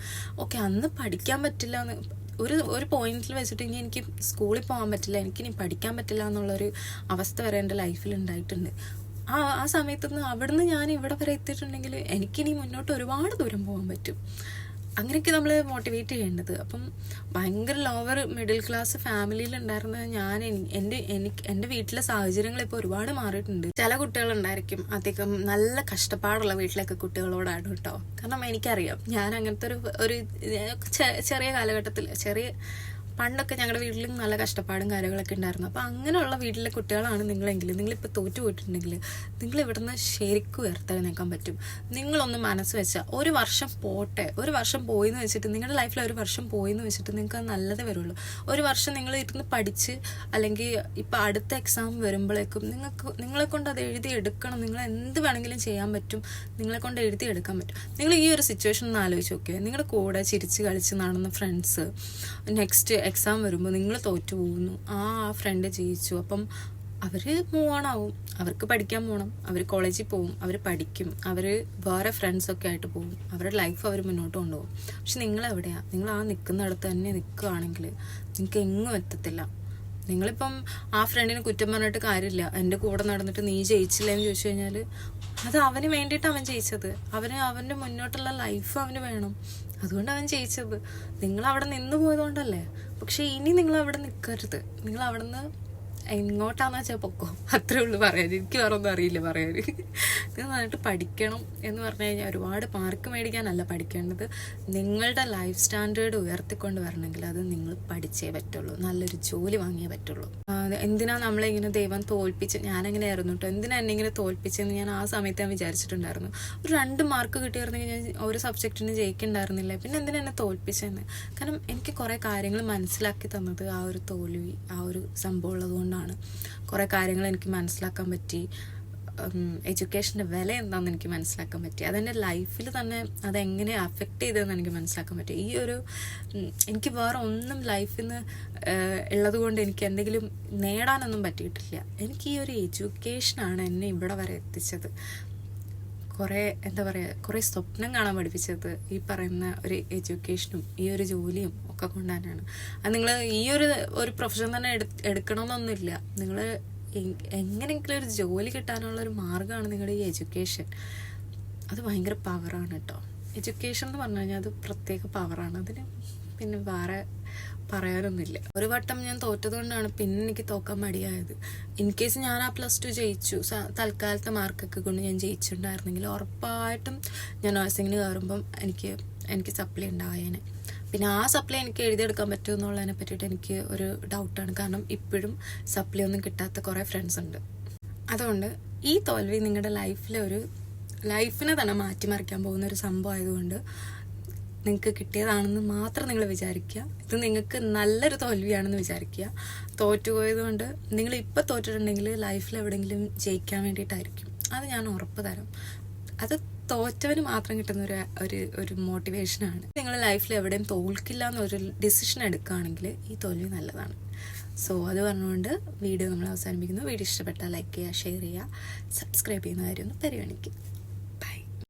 ഓക്കെ അന്ന് പഠിക്കാൻ പറ്റില്ല എന്ന് ഒരു ഒരു പോയിന്റിൽ വെച്ചിട്ട് ഇനി എനിക്ക് സ്കൂളിൽ പോകാൻ പറ്റില്ല എനിക്ക് ഇനി പഠിക്കാൻ പറ്റില്ല എന്നുള്ളൊരു അവസ്ഥ വരെ എന്റെ ലൈഫിൽ ഉണ്ടായിട്ടുണ്ട്. ആ ആ സമയത്തുനിന്ന് അവിടുന്ന് ഞാൻ ഇവിടെ വരെ എത്തിയിട്ടുണ്ടെങ്കിൽ എനിക്കിനി മുന്നോട്ട് ഒരുപാട് ദൂരം പോകാൻ പറ്റും. അങ്ങനെയൊക്കെ നമ്മൾ മോട്ടിവേറ്റ് ചെയ്യേണ്ടത്. അപ്പം ഭയങ്കര ലോവർ മിഡിൽ ക്ലാസ് ഫാമിലിയിൽ ഉണ്ടായിരുന്ന ഞാൻ എന്റെ എനിക്ക് എന്റെ വീട്ടിലെ സാഹചര്യങ്ങൾ ഇപ്പോൾ ഒരുപാട് മാറിയിട്ടുണ്ട്. ചില കുട്ടികളുണ്ടായിരിക്കും അധികം നല്ല കഷ്ടപ്പാടുള്ള വീട്ടിലൊക്കെ കുട്ടികളോടാണ് കേട്ടോ കാരണം എനിക്കറിയാം ഞാൻ അങ്ങനത്തെ ഒരു ഒരു ചെറിയ കാലഘട്ടത്തിൽ ചെറിയ പണ്ടൊക്കെ ഞങ്ങളുടെ വീട്ടിലും നല്ല കഷ്ടപ്പാടും കാര്യങ്ങളൊക്കെ ഉണ്ടായിരുന്നു അപ്പോൾ അങ്ങനെയുള്ള വീട്ടിലെ കുട്ടികളാണ് നിങ്ങളെങ്കിൽ നിങ്ങളിപ്പോൾ തോറ്റു പോയിട്ടുണ്ടെങ്കിൽ നിങ്ങൾ ഇവിടുന്ന് ശരിക്കും ഉയർത്തെഴുന്നേക്കാൻ പറ്റും. നിങ്ങളൊന്ന് മനസ്സ് വെച്ചാൽ ഒരു വർഷം പോട്ടെ. ഒരു വർഷം പോയി എന്ന് വെച്ചിട്ട് നിങ്ങളുടെ ലൈഫിൽ ഒരു വർഷം പോയി എന്ന് വെച്ചിട്ട് നിങ്ങൾക്ക് നല്ലതേ വരുള്ളൂ. ഒരു വർഷം നിങ്ങൾ ഇരുന്ന് പഠിച്ച് അല്ലെങ്കിൽ ഇപ്പം അടുത്ത എക്സാം വരുമ്പോഴേക്കും നിങ്ങൾക്ക് നിങ്ങളെ കൊണ്ട് അത് എഴുതി എടുക്കണം. നിങ്ങൾ എന്ത് വേണമെങ്കിലും ചെയ്യാൻ പറ്റും. നിങ്ങളെ കൊണ്ട് എഴുതി എടുക്കാൻ പറ്റും. നിങ്ങൾ ഈ ഒരു സിറ്റുവേഷൻ ഒന്ന് ആലോചിച്ച് നോക്കിയാൽ നിങ്ങളുടെ കൂടെ ചിരിച്ച് കളിച്ച് നടന്ന ഫ്രണ്ട്സ് നെക്സ്റ്റ് എക്സാം വരുമ്പോൾ നിങ്ങൾ തോറ്റു പോകുന്നു ആ ആ ഫ്രണ്ട് ജയിച്ചു. അപ്പം അവർ മൂവ് ഓൺ ആവും. അവർക്ക് പഠിക്കാൻ പോകണം അവർ കോളേജിൽ പോകും. അവർ പഠിക്കും. അവർ വേറെ ഫ്രണ്ട്സൊക്കെ ആയിട്ട് പോകും. അവരുടെ ലൈഫ് അവർ മുന്നോട്ട് കൊണ്ടുപോകും. പക്ഷെ നിങ്ങൾ എവിടെയാണ് നിങ്ങൾ ആ നിൽക്കുന്നിടത്ത് തന്നെ നിൽക്കുകയാണെങ്കിൽ നിങ്ങൾക്ക് എങ്ങും എത്തത്തില്ല. നിങ്ങളിപ്പം ആ ഫ്രണ്ടിന് കുറ്റം പറഞ്ഞിട്ട് കാര്യമില്ല. എന്റെ കൂടെ നടന്നിട്ട് നീ ജയിച്ചില്ല എന്ന് ചോദിച്ചു കഴിഞ്ഞാൽ അത് അവന് വേണ്ടിയിട്ട് അവൻ ജയിച്ചത്. അവന് അവന്റെ മുന്നോട്ടുള്ള ലൈഫ് അവന് വേണം. അതുകൊണ്ട് അവൻ ജയിച്ചത്. നിങ്ങൾ അവിടെ നിന്ന് പോയതുകൊണ്ടല്ലേ? പക്ഷെ ഇനി നിങ്ങൾ അവിടെ നിൽക്കരുത് നിങ്ങൾ അവിടെ നിന്ന് എങ്ങോട്ടാന്ന് വെച്ചാൽ പൊക്കോ? അത്രേ ഉള്ളൂ പറയാൻ. എനിക്ക് വേറെ ഒന്നും അറിയില്ല പറയാൻ. നിങ്ങൾ നന്നായിട്ട് പഠിക്കണം എന്ന് പറഞ്ഞു കഴിഞ്ഞാൽ ഒരുപാട് മാർക്ക് മേടിക്കാനല്ല പഠിക്കേണ്ടത്. നിങ്ങളുടെ ലൈഫ് സ്റ്റാൻഡേർഡ് ഉയർത്തിക്കൊണ്ട് വരണമെങ്കിൽ അത് നിങ്ങൾ പഠിച്ചേ പറ്റുള്ളൂ. നല്ലൊരു ജോലി വാങ്ങിയേ പറ്റുള്ളൂ. എന്തിനാ നമ്മളിങ്ങനെ ദൈവം തോൽപ്പിച്ച് ഞാനെങ്ങനെ ആയിരുന്നു കേട്ടോ എന്തിനാ എന്നെ ഇങ്ങനെ തോൽപ്പിച്ചെന്ന് ഞാൻ ആ സമയത്ത് ഞാൻ വിചാരിച്ചിട്ടുണ്ടായിരുന്നു. ഒരു രണ്ട് മാർക്ക് കിട്ടിയിരുന്നെങ്കിൽ ഞാൻ ഒരു സബ്ജക്റ്റിന് ജയിക്കുന്നുണ്ടായിരുന്നില്ല പിന്നെ എന്തിനാ എന്നെ തോൽപ്പിച്ചെന്ന്? കാരണം എനിക്ക് കുറേ കാര്യങ്ങൾ മനസ്സിലാക്കി തന്നത് ആ ഒരു തോൽവി ആ ഒരു സംഭവം ഉള്ളതുകൊണ്ടാണ് കുറേ കാര്യങ്ങൾ എനിക്ക് മനസ്സിലാക്കാൻ പറ്റി. എഡ്യൂക്കേഷന്റെ വില എന്താണെന്ന് എനിക്ക് മനസ്സിലാക്കാൻ പറ്റി. അതെന്റെ ലൈഫിൽ തന്നെ അതെങ്ങനെ അഫക്റ്റ് ചെയ്തതെന്ന് എനിക്ക് മനസ്സിലാക്കാൻ പറ്റി. ഈ ഒരു എനിക്ക് വേറെ ഒന്നും ലൈഫിൽ നിന്ന് ഉള്ളത് കൊണ്ട് എനിക്ക് എന്തെങ്കിലും നേടാനൊന്നും പറ്റിയിട്ടില്ല. എനിക്ക് ഈ ഒരു എഡ്യൂക്കേഷനാണ് എന്നെ ഇവിടെ വരെ എത്തിച്ചത്. കുറേ എന്താ പറയുക കുറേ സ്വപ്നം കാണാൻ പഠിപ്പിച്ചത് ഈ പറയുന്ന ഒരു എഡ്യൂക്കേഷനും ഈ ഒരു ജോലിയും ഒക്കെ കൊണ്ട് തന്നെയാണ് അത് നിങ്ങൾ ഈ ഒരു ഒരു പ്രൊഫഷൻ തന്നെ എടു എടുക്കണമെന്നൊന്നുമില്ല. നിങ്ങൾ എങ്ങനെയെങ്കിലും ഒരു ജോലി കിട്ടാനുള്ള ഒരു മാർഗമാണ് നിങ്ങളുടെ ഈ എഡ്യൂക്കേഷൻ. അത് ഭയങ്കര പവറാണ് കേട്ടോ എഡ്യൂക്കേഷൻ എന്ന് പറഞ്ഞു കഴിഞ്ഞാൽ അത് പ്രത്യേക പവറാണ് അതിന് പിന്നെ വേറെ പറയാനൊന്നുമില്ല. ഒരു വട്ടം ഞാൻ തോറ്റതുകൊണ്ടാണ് പിന്നെ എനിക്ക് തോക്കാൻ മടിയായത്. ഇൻ കേസ് ഞാൻ ആ പ്ലസ് ടു ജയിച്ചു തൽക്കാലത്തെ മാർക്കൊക്കെ കൊണ്ട് ഞാൻ ജയിച്ചിട്ടുണ്ടായിരുന്നെങ്കിൽ ഉറപ്പായിട്ടും ഞാൻ നഴ്സിങ്ങിന് കയറുമ്പം എനിക്ക് എനിക്ക് സപ്ലൈ ഉണ്ടായേനെ. പിന്നെ ആ സപ്ലൈ എനിക്ക് എഴുതിയെടുക്കാൻ പറ്റുമോ എന്നുള്ളതിനെ പറ്റിയിട്ട് എനിക്ക് ഒരു ഡൗട്ടാണ് കാരണം ഇപ്പോഴും സപ്ലൈ ഒന്നും കിട്ടാത്ത കുറേ ഫ്രണ്ട്സ് ഉണ്ട്. അതുകൊണ്ട് ഈ തോൽവി നിങ്ങളുടെ ലൈഫിലെ ഒരു ലൈഫിനെ തന്നെ മാറ്റിമറിക്കാൻ പോകുന്ന ഒരു സംഭവം ആയതുകൊണ്ട് നിങ്ങൾക്ക് കിട്ടിയതാണെന്ന് മാത്രം നിങ്ങൾ വിചാരിക്കുക. ഇത് നിങ്ങൾക്ക് നല്ലൊരു തോൽവിയാണെന്ന് വിചാരിക്കുക. തോറ്റുപോയത് കൊണ്ട് നിങ്ങൾ ഇപ്പോൾ തോറ്റിട്ടുണ്ടെങ്കിൽ ലൈഫിൽ എവിടെയെങ്കിലും ജയിക്കാൻ വേണ്ടിയിട്ടായിരിക്കും. അത് ഞാൻ ഉറപ്പ് തരാം. അത് തോറ്റവന് മാത്രം കിട്ടുന്ന ഒരു ഒരു ഒരു മോട്ടിവേഷനാണ് നിങ്ങൾ ലൈഫിൽ എവിടെയും തോൽക്കില്ല എന്നൊരു ഡിസിഷൻ എടുക്കുകയാണെങ്കിൽ ഈ തോൽവി നല്ലതാണ്. സോ അത് പറഞ്ഞുകൊണ്ട് വീഡിയോ നമ്മൾ അവസാനിപ്പിക്കുന്നു. വീഡിയോ ഇഷ്ടപ്പെട്ടാൽ ലൈക്ക് ചെയ്യുക ഷെയർ ചെയ്യുക സബ്സ്ക്രൈബ് ചെയ്യുന്ന കാര്യം പരിഗണിക്കുക.